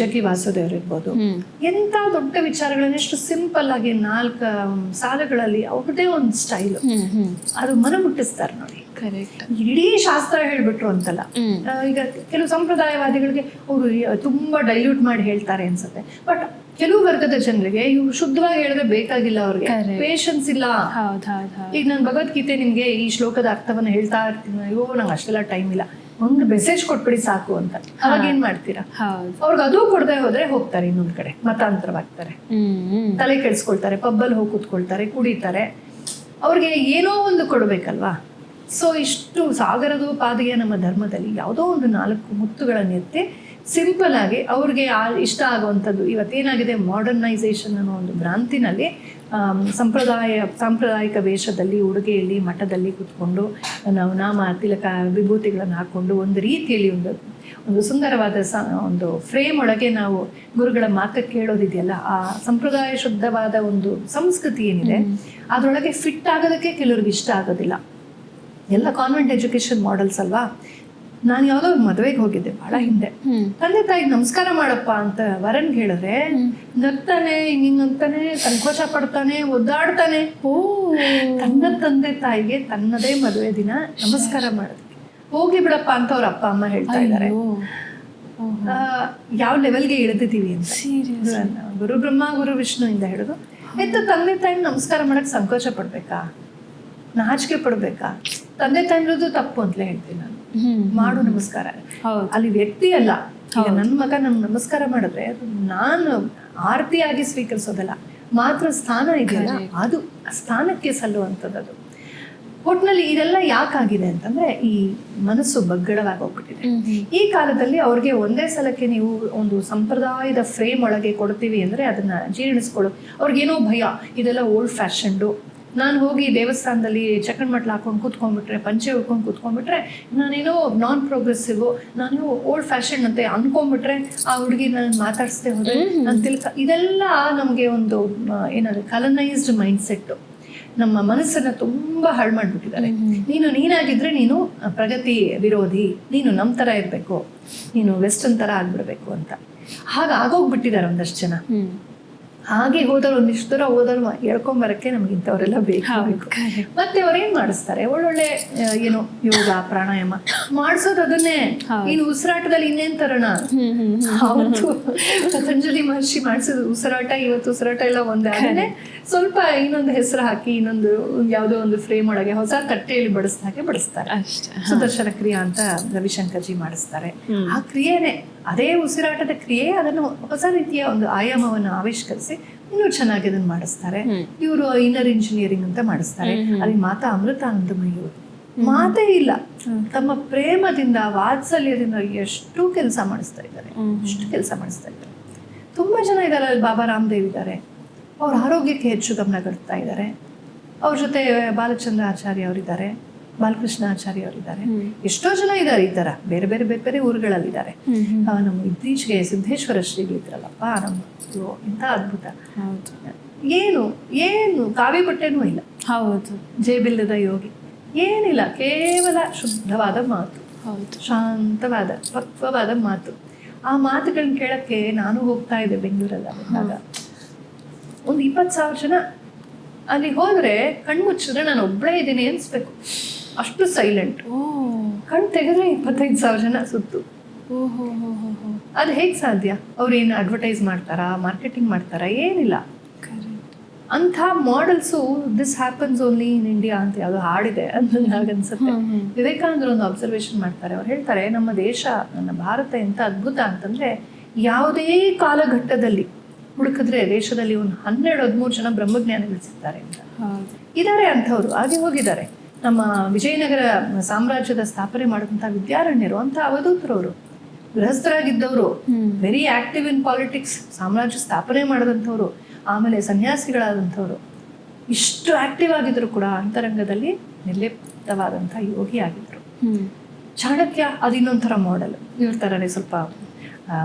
ಜಗ್ಗಿ ವಾಸುದೇವರಿರ್ಬೋದು ಎಂತ ದೊಡ್ಡ ವಿಚಾರಗಳನ್ನ ಎಷ್ಟು ಸಿಂಪಲ್ ಆಗಿ ನಾಲ್ಕು ಸಾಲುಗಳಲ್ಲಿ ಅವ್ರದೇ ಒಂದು ಸ್ಟೈಲು ಅದು ಮನ ಮುಟ್ಟಿಸ್ತಾರೆ ನೋಡಿ. ಕರೆಕ್ಟ್ ಇಡೀ ಶಾಸ್ತ್ರ ಹೇಳ್ಬಿಟ್ರು ಅಂತಲ್ಲ. ಈಗ ಕೆಲವು ಸಂಪ್ರದಾಯವಾದಿಗಳಿಗೆ ಅವರು ತುಂಬಾ ಡೈಲ್ಯೂಟ್ ಮಾಡಿ ಹೇಳ್ತಾರೆ ಅನ್ಸುತ್ತೆ. ಬಟ್ ಕೆಲವು ವರ್ಗದ ಜನರಿಗೆ ಇವ್ರು ಶುದ್ಧವಾಗಿ ಹೇಳಿದ್ರೆ ಬೇಕಾಗಿಲ್ಲ ಅವ್ರಿಗೆ. ಪೇಷನ್ಸ್ ಇಲ್ಲ. ಈಗ ನಾನು ಭಗವದ್ಗೀತೆ ನಿಮ್ಗೆ ಈ ಶ್ಲೋಕದ ಅರ್ಥವನ್ನ ಹೇಳ್ತಾ ಇರ್ತೀನಿ. ಅಯ್ಯೋ ನಂಗೆ ಅಷ್ಟೆಲ್ಲ ಟೈಮ್ ಇಲ್ಲ. ಒಂದು ಮೆಸೇಜ್ ಕೊಟ್ಬಿಡಿ ಸಾಕು ಅಂತ. ಅವಾಗ ಏನ್ ಮಾಡ್ತೀರಾ? ಅವ್ರಿಗೆ ಅದು ಕೊಡದೆ ಹೋದ್ರೆ ಹೋಗ್ತಾರೆ ಇನ್ನೊಂದ್ ಕಡೆ ಮತಾಂತರವಾಗ್ತಾರೆ. ತಲೆ ಕೆಡಿಸ್ಕೊಳ್ತಾರೆ ಪಬ್ಬಲ್ ಹೋಗಿ ಕೂತ್ಕೊಳ್ತಾರೆ ಕುಡಿತಾರೆ. ಅವ್ರಿಗೆ ಏನೋ ಒಂದು ಕೊಡ್ಬೇಕಲ್ವಾ? ಸೊ ಇಷ್ಟು ಸಾಗರದು ಪಾದಿಗೆ ನಮ್ಮ ಧರ್ಮದಲ್ಲಿ ಯಾವುದೋ ಒಂದು ನಾಲ್ಕು ಮುತ್ತುಗಳನ್ನ ಎತ್ತಿ ಸಿಂಪಲ್ ಆಗಿ ಅವ್ರಿಗೆ ಇಷ್ಟ ಆಗುವಂಥದ್ದು. ಇವತ್ತೇನಾಗಿದೆ? ಮಾಡರ್ನೈಸೇಷನ್ ಅನ್ನೋ ಒಂದು ಭ್ರಾಂತಿನಲ್ಲಿ ಸಂಪ್ರದಾಯ ಸಾಂಪ್ರದಾಯಿಕ ವೇಷದಲ್ಲಿ ಉಡುಗೆಯಲ್ಲಿ ಮಠದಲ್ಲಿ ಕೂತ್ಕೊಂಡು ನಾವು ನಾಮ ತಿಲಕ ವಿಭೂತಿಗಳನ್ನು ಹಾಕ್ಕೊಂಡು ಒಂದು ರೀತಿಯಲ್ಲಿ ಒಂದು ಒಂದು ಸುಂದರವಾದ ಸ ಒಂದು ಫ್ರೇಮ್ ಒಳಗೆ ನಾವು ಗುರುಗಳ ಮಾತು ಕೇಳೋದಿದೆಯಲ್ಲ ಆ ಸಂಪ್ರದಾಯ ಶುದ್ಧವಾದ ಒಂದು ಸಂಸ್ಕೃತಿ ಏನಿದೆ ಅದರೊಳಗೆ ಫಿಟ್ ಆಗೋದಕ್ಕೆ ಕೆಲವ್ರಿಗೆ ಇಷ್ಟ ಆಗೋದಿಲ್ಲ. ಎಲ್ಲ ಕಾನ್ವೆಂಟ್ ಎಜುಕೇಶನ್ ಮಾಡೆಲ್ಸ್ ಅಲ್ವಾ? ನಾನು ಯಾವ್ದೋ ಮದ್ವೆಗೆ ಹೋಗಿದ್ದೆ ಬಹಳ ಹಿಂದೆ. ತಂದೆ ತಾಯಿಗೆ ನಮಸ್ಕಾರ ಮಾಡಪ್ಪ ಅಂತ ವರನ್ ಹೇಳಿದ್ರೆ ನಗ್ತಾನೆ ಹಿಂಗಂತಾನೆ ಸಂಕೋಚ ಪಡ್ತಾನೆ ಒದ್ದಾಡ್ತಾನೆ. ಓ. ತನ್ನ ತಂದೆ ತಾಯಿಗೆ ತನ್ನದೇ ಮದುವೆ ದಿನ ನಮಸ್ಕಾರ ಮಾಡೋದಕ್ಕೆ. ಹೋಗ್ಲಿ ಬಿಡಪ್ಪ ಅಂತ ಅವ್ರ ಅಪ್ಪ ಅಮ್ಮ ಹೇಳ್ತಾ ಇದ್ದಾರೆ. ಯಾವ ಲೆವೆಲ್ಗೆ ಇಳಿದಿದ್ದೀವಿ ಅಂತ. ಗುರು ಬ್ರಹ್ಮ ಗುರು ವಿಷ್ಣು ಇಂದ ಹಿಡಿದು ಆಯ್ತು ತಂದೆ ತಾಯಿ ನಮಸ್ಕಾರ ಮಾಡಕ್ ಸಂಕೋಚ ಪಡ್ಬೇಕಾ? ನಾಚಿಕೆ ಪಡ್ಬೇಕಾ? ತಂದೆ ತಾಯಿ ತಪ್ಪು ಅಂತಲೇ ಹೇಳ್ತೀನಿ ನಾನು. ಮಾಡು ನಮಸ್ಕಾರ. ಅಲ್ಲಿ ವ್ಯಕ್ತಿ ಅಲ್ಲ. ಈಗ ನನ್ನ ಮಗ ನನ್ ನಮಸ್ಕಾರ ಮಾಡಿದ್ರೆ ನಾನು ಆರತಿಯಾಗಿ ಸ್ವೀಕರಿಸೋದಲ್ಲ. ಮಾತ್ರ ಸ್ಥಾನ ಇದೆಯಲ್ಲ? ಅದು ಸ್ಥಾನಕ್ಕೆ ಸಲ್ಲುವಂಥದ್ದು ಅದು ಒಟ್ನಲ್ಲಿ ಇದೆಲ್ಲ ಯಾಕಾಗಿದೆ ಅಂತಂದ್ರೆ ಈ ಮನಸ್ಸು ಬಗ್ಗಡವಾಗಿ ಹೋಗ್ಬಿಟ್ಟಿದೆ. ಈ ಕಾಲದಲ್ಲಿ ಅವ್ರಿಗೆ ಒಂದೇ ಸಲಕ್ಕೆ ನೀವು ಒಂದು ಸಂಪ್ರದಾಯದ ಫ್ರೇಮ್ ಒಳಗೆ ಕೊಡ್ತೀವಿ ಅಂದ್ರೆ ಅದನ್ನ ಜೀರ್ಣಿಸ್ಕೊಳ್ಳೋ ಅವ್ರಿಗೇನೋ ಭಯ. ಇದೆಲ್ಲ ಓಲ್ಡ್ ಫ್ಯಾಷನ್ಡು ನಾನು ಹೋಗಿ ದೇವಸ್ಥಾನದಲ್ಲಿ ಚಕ್ಕನ್ ಮಟ್ಲ ಹಾಕೊಂಡು ಕೂತ್ಕೊಂಡ್ಬಿಟ್ರೆ ಪಂಚೆ ಉಳ್ಕೊಂಡು ಕೂತ್ಕೊಂಡ್ಬಿಟ್ರೆ ನಾನೇನೋ ನಾನ್ ಪ್ರೋಗ್ರೆಸಿವ್ ನಾನು ಓಲ್ಡ್ ಫ್ಯಾಷನ್ ಅಂತ ಅನ್ಕೊಂಡ್ಬಿಟ್ರೆ ಆ ಹುಡುಗಿ ನಾನು ಮಾತಾಡಿಸ್ದೆ ಹೋದ್ರೆ ನಾನು ತಿಳ್ಕ ಇದೆಲ್ಲ ನಮಗೆ ಒಂದು ಏನಾದ್ರು ಏನದು ಕಲನೈಸ್ಡ್ ಮೈಂಡ್ ಸೆಟ್ಟು ನಮ್ಮ ಮನಸ್ಸನ್ನ ತುಂಬಾ ಹಾಳು ಮಾಡಿಬಿಟ್ಟಿದ್ದಾರೆ. ನೀನು ನೀನಾಗಿದ್ರೆ ನೀನು ಪ್ರಗತಿ ವಿರೋಧಿ ನೀನು ನಮ್ಮ ಥರ ಇರಬೇಕು ನೀನು ವೆಸ್ಟರ್ನ್ ಥರ ಆಗ್ಬಿಡ್ಬೇಕು ಅಂತ. ಹಾಗೆ ಆಗೋಗ್ಬಿಟ್ಟಿದ್ದಾರೆ ಒಂದಷ್ಟು ಜನ. ಹಾಗೆ ಹೋದರು ಒಂದಿಷ್ಟು ದೂರ ಹೋದವ್ರು ಹೇಳ್ಕೊಂಬರಕ್ಕೆ ನಮ್ಗೆ ಇಂಥವರೆಲ್ಲ ಬೇಕು. ಮತ್ತೆ ಅವ್ರೇನ್ ಏನ್ ಮಾಡಿಸ್ತಾರೆ? ಒಳ್ಳೊಳ್ಳೆ ಏನು ಯೋಗ ಪ್ರಾಣಾಯಾಮ ಮಾಡಿಸೋದು ಅದನ್ನೇ. ಇನ್ ಇನ್ನು ಉಸಿರಾಟದಲ್ಲಿ ಇನ್ನೇನ್ ತರೋಣ? ಹೌದು. ಪತಂಜಲಿ ಮಹರ್ಷಿ ಮಾಡಿಸಿದ ಉಸಿರಾಟ ಇವತ್ತು ಉಸಿರಾಟ ಎಲ್ಲ ಒಂದೇ. ಆದ್ರೆ ಸ್ವಲ್ಪ ಇನ್ನೊಂದು ಹೆಸರು ಹಾಕಿ ಇನ್ನೊಂದು ಯಾವುದೋ ಒಂದು ಫ್ರೇಮ್ ಒಳಗೆ ಹೊಸ ತಟ್ಟೆಯಲ್ಲಿ ಬಡಿಸ್ದಾಗೆ ಬಡಿಸ್ತಾರೆ. ಅಷ್ಟೇ ಸುದರ್ಶನ ಕ್ರಿಯಾ ಅಂತ ರವಿಶಂಕರ್ಜಿ ಮಾಡಿಸ್ತಾರೆ. ಆ ಕ್ರಿಯೆನೆ ಅದೇ ಉಸಿರಾಟದ ಕ್ರಿಯೆ ಅದನ್ನು ಹೊಸ ರೀತಿಯ ಒಂದು ಆಯಾಮವನ್ನು ಆವಿಷ್ಕರಿಸಿ ಇನ್ನೂ ಚೆನ್ನಾಗಿ ಅದನ್ನು ಮಾಡಿಸ್ತಾರೆ. ಇವರು ಇನ್ನರ್ ಇಂಜಿನಿಯರಿಂಗ್ ಅಂತ ಮಾಡಿಸ್ತಾರೆ. ಅಲ್ಲಿ ಮಾತಾ ಅಮೃತಾನಂದಮಯಿ ಅವರು ಮಾತೇ ಇಲ್ಲ. ತಮ್ಮ ಪ್ರೇಮದಿಂದ ವಾತ್ಸಲ್ಯದಿಂದ ಎಷ್ಟು ಕೆಲಸ ಮಾಡಿಸ್ತಾ ಇದ್ದಾರೆ. ಎಷ್ಟು ಕೆಲಸ ಮಾಡಿಸ್ತಾ ಇದ್ದಾರೆ. ತುಂಬಾ ಜನ ಇದ್ದಾರೆ ಅಲ್ಲಿ ಬಾಬಾ ರಾಮದೇವ್ ಇದ್ದಾರೆ ಅವ್ರ ಆರೋಗ್ಯಕ್ಕೆ ಹೆಚ್ಚು ಗಮನ ಕೊಡ್ತಾ ಇದ್ದಾರೆ. ಅವ್ರ ಜೊತೆ ಬಾಲಚಂದ್ರ ಆಚಾರ್ಯ ಅವರಿದ್ದಾರೆ. ಬಾಲಕೃಷ್ಣ ಆಚಾರ್ಯ ಅವರಿದ್ದಾರೆ ಎಷ್ಟೋ ಜನ ಇದ್ದಾರೆ ಈ ತರ ಬೇರೆ ಬೇರೆ ಬೇರೆ ಬೇರೆ ಊರುಗಳಲ್ಲಿದ್ದಾರೆ. ನಮ್ಮ ಇತ್ತೀಚೆಗೆ ಸಿದ್ದೇಶ್ವರ ಶ್ರೀಗಳಿದ್ರಲ್ಲಪ್ಪ ನಮ್ಮ ಇಂತ ಅದ್ಭುತ. ಏನು ಏನು ಕಾವಿ ಬಟ್ಟೆನೂ ಇಲ್ಲ. ಹೌದು. ಜೇಬಿಲ್ಲದ ಯೋಗಿ. ಏನಿಲ್ಲ ಕೇವಲ ಶುದ್ಧವಾದ ಮಾತು. ಹೌದು. ಶಾಂತವಾದ ಪಕ್ವವಾದ ಮಾತು. ಆ ಮಾತುಗಳನ್ನ ಕೇಳಕ್ಕೆ ನಾನು ಹೋಗ್ತಾ ಇದ್ದೆ ಬೆಂಗಳೂರಲ್ಲಿ ಬಂದಾಗ ಒಂದು ಇಪ್ಪತ್ತು ಸಾವಿರ ಜನ ಅಲ್ಲಿ ಹೋದ್ರೆ ಕಣ್ಮುಚ್ಚಿದ್ರೆ ನಾನು ಒಬ್ಬಳೇ ಇದ್ದೀನಿ ಅನ್ಸ್ಬೇಕು. ಅಷ್ಟು ಸೈಲೆಂಟ್ ಕಣ್ ತೆಗೆದ್ರೆ ಇಪ್ಪತ್ತೈದು ಸಾವಿರ ಜನ ಸುತ್ತು. ಅದು ಹೇಗೆ ಸಾಧ್ಯ? ಅವ್ರು ಏನು ಅಡ್ವರ್ಟೈಸ್ ಮಾಡ್ತಾರಾ? ಮಾರ್ಕೆಟಿಂಗ್ ಮಾಡ್ತಾರಾ? ಏನಿಲ್ಲ. ಅಂಥ models this happens only in India ಅಂತ ಯಾವುದೋ ಹಾಡಿದೆ ಅಂತ ನನಗೆ ಅನ್ಸುತ್ತೆ. ವಿವೇಕಾನಂದರು ಒಂದು ಅಬ್ಸರ್ವೇಷನ್ ಮಾಡ್ತಾರೆ. ಅವ್ರು ಹೇಳ್ತಾರೆ ನಮ್ಮ ದೇಶ ನನ್ನ ಭಾರತ ಎಂಥ ಅದ್ಭುತ ಅಂತಂದ್ರೆ ಯಾವುದೇ ಕಾಲಘಟ್ಟದಲ್ಲಿ ಹುಡುಕಿದ್ರೆ ದೇಶದಲ್ಲಿ ಒಂದು ಹನ್ನೆರಡು ಹದಿಮೂರು ಜನ ಬ್ರಹ್ಮಜ್ಞಾನಿಗಳು ಸಿಗ್ತಾರೆ ಅಂತ. ಇದಾರೆ ಇದ್ದಾರೆ ಅಂಥವ್ರು ಹಾಗೆ ಹೋಗಿದ್ದಾರೆ. ನಮ್ಮ ವಿಜಯನಗರ ಸಾಮ್ರಾಜ್ಯದ ಸ್ಥಾಪನೆ ಮಾಡುವಂತಹ ವಿದ್ಯಾರಣ್ಯರು ಅಂತ ಅವಧೂತರವರು ಗೃಹಸ್ಥರಾಗಿದ್ದವರು ವೆರಿ ಆಕ್ಟಿವ್ ಇನ್ ಪಾಲಿಟಿಕ್ಸ್ ಸಾಮ್ರಾಜ್ಯ ಸ್ಥಾಪನೆ ಮಾಡಿದಂಥವ್ರು ಆಮೇಲೆ ಸನ್ಯಾಸಿಗಳಾದಂಥವ್ರು ಇಷ್ಟು ಆಕ್ಟಿವ್ ಆಗಿದ್ರು ಕೂಡ ಅಂತರಂಗದಲ್ಲಿ ನಿರ್ಲಿಪ್ತವಾದಂಥ ಯೋಗಿ ಆಗಿದ್ರು ಚಾಣಕ್ಯ ಅದು ಇನ್ನೊಂಥರ ಮಾಡೆಲ್ ಇವ್ರ ಥರನೇ ಸ್ವಲ್ಪ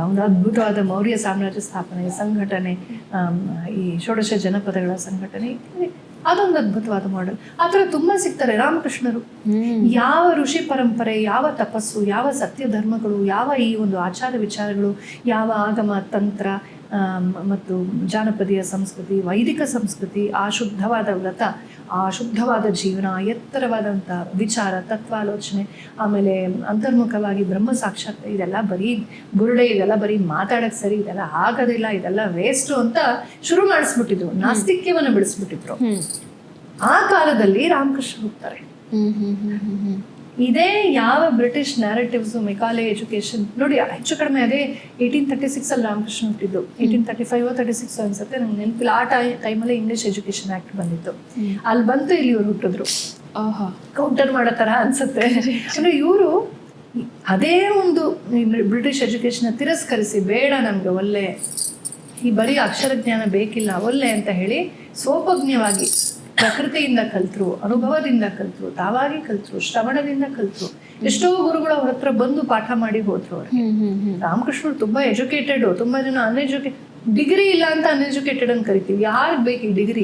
ಒಂದು ಅದ್ಭುತವಾದ ಮೌರ್ಯ ಸಾಮ್ರಾಜ್ಯ ಸ್ಥಾಪನೆ ಸಂಘಟನೆ ಈ ಷೋಡಶ ಜನಪದಗಳ ಸಂಘಟನೆ. ಅದೊಂದು ಅದ್ಭುತವಾದ ಮಾಡೆಲ್ ಆ ಥರ ತುಂಬ ಸಿಗ್ತಾರೆ ರಾಮಕೃಷ್ಣರು. ಯಾವ ಋಷಿ ಪರಂಪರೆ ಯಾವ ತಪಸ್ಸು ಯಾವ ಸತ್ಯ ಧರ್ಮಗಳು ಯಾವ ಈ ಒಂದು ಆಚಾರ ವಿಚಾರಗಳು ಯಾವ ಆಗಮ ತಂತ್ರ ಮತ್ತು ಜಾನಪದೀಯ ಸಂಸ್ಕೃತಿ ವೈದಿಕ ಸಂಸ್ಕೃತಿ ಆ ಶುದ್ಧವಾದ ವ್ರತ ಆ ಶುದ್ಧವಾದ ಜೀವನ ಎತ್ತರವಾದಂಥ ವಿಚಾರ ತತ್ವಾಲೋಚನೆ ಆಮೇಲೆ ಅಂತರ್ಮುಖವಾಗಿ ಬ್ರಹ್ಮ ಸಾಕ್ಷಾತ್ ಇದೆಲ್ಲ ಬರೀ ಬುರುಡೆ ಇದೆಲ್ಲ ಬರೀ ಮಾತಾಡಕ್ ಸರಿ ಇದೆಲ್ಲ ಆಗೋದಿಲ್ಲ ಇದೆಲ್ಲ ವೇಸ್ಟು ಅಂತ ಶುರು ಮಾಡಿಸ್ಬಿಟ್ಟಿದ್ರು ನಾಸ್ತಿಕ್ಯವನ್ನು ಬಿಡಿಸ್ಬಿಟ್ಟಿದ್ರು. ಆ ಕಾಲದಲ್ಲಿ ರಾಮಕೃಷ್ಣ ಹೋಗ್ತಾರೆ. ಇದೇ ಯಾವ ಬ್ರಿಟಿಷ್ ನ್ಯಾರೇಟಿವ್ಸ್ ಮೆಕಾಲೆ ಎಜುಕೇಶನ್ ನೋಡಿ ಹೆಚ್ಚು ಕಡಿಮೆ ಅದೇ ಏಯ್ಟೀನ್ ತರ್ಟಿ ಸಿಕ್ಸ್ ಅಲ್ಲಿ ರಾಮಕೃಷ್ಣ ಹುಟ್ಟಿದ್ದು. Eighteen thirty five thirty six ಅನ್ಸುತ್ತೆ ನಂಗೆ ನೆನಪಿಲ್ಲ. ಆ ಟೈ ಟೈಮಲ್ಲಿ ಇಂಗ್ಲಿಷ್ ಎಜುಕೇಶನ್ ಆಕ್ಟ್ ಬಂದಿತ್ತು. ಅಲ್ಲಿ ಬಂತು ಇಲ್ಲಿ ಇವ್ರು ಹುಟ್ಟಿದ್ರು. ಕೌಂಟರ್ ಮಾಡೋ ಥರ ಅನ್ಸುತ್ತೆ. ಅಂದ್ರೆ ಇವರು ಅದೇ ಒಂದು ಬ್ರಿಟಿಷ್ ಎಜುಕೇಶನ್ ತಿರಸ್ಕರಿಸಿ ಬೇಡ ನಮ್ಗೆ ಒಳ್ಳೆ. ಈ ಬರೀ ಅಕ್ಷರ ಜ್ಞಾನ ಬೇಕಿಲ್ಲ ಒಳ್ಳೆ ಅಂತ ಹೇಳಿ ಸ್ವೋಪಜ್ಞವಾಗಿ ಪ್ರಕೃತಿಯಿಂದ ಕಲ್ತರು ಅನುಭವದಿಂದ ಕಲ್ತರು ತಾವಾಗಿ ಕಲ್ತರು ಶ್ರವಣದಿಂದ ಕಲ್ತರು ಎಷ್ಟೋ ಗುರುಗಳು ಅವ್ರ ಹತ್ರ ಬಂದು ಪಾಠ ಮಾಡಿ ಹೋದ್ರು ಅವ್ರಿಗೆ ರಾಮಕೃಷ್ಣರು ತುಂಬಾ ಎಜುಕೇಟೆಡ್ ತುಂಬಾ ಜನ ಅನ್ಎಜುಕೇ ಡಿಗ್ರಿ ಇಲ್ಲ ಅಂತ ಅನ್ಎಜುಕೇಟೆಡ್ ಅಂತ ಕರಿತೀವಿ. ಯಾರಿಗೆ ಬೇಕು ಈ ಡಿಗ್ರಿ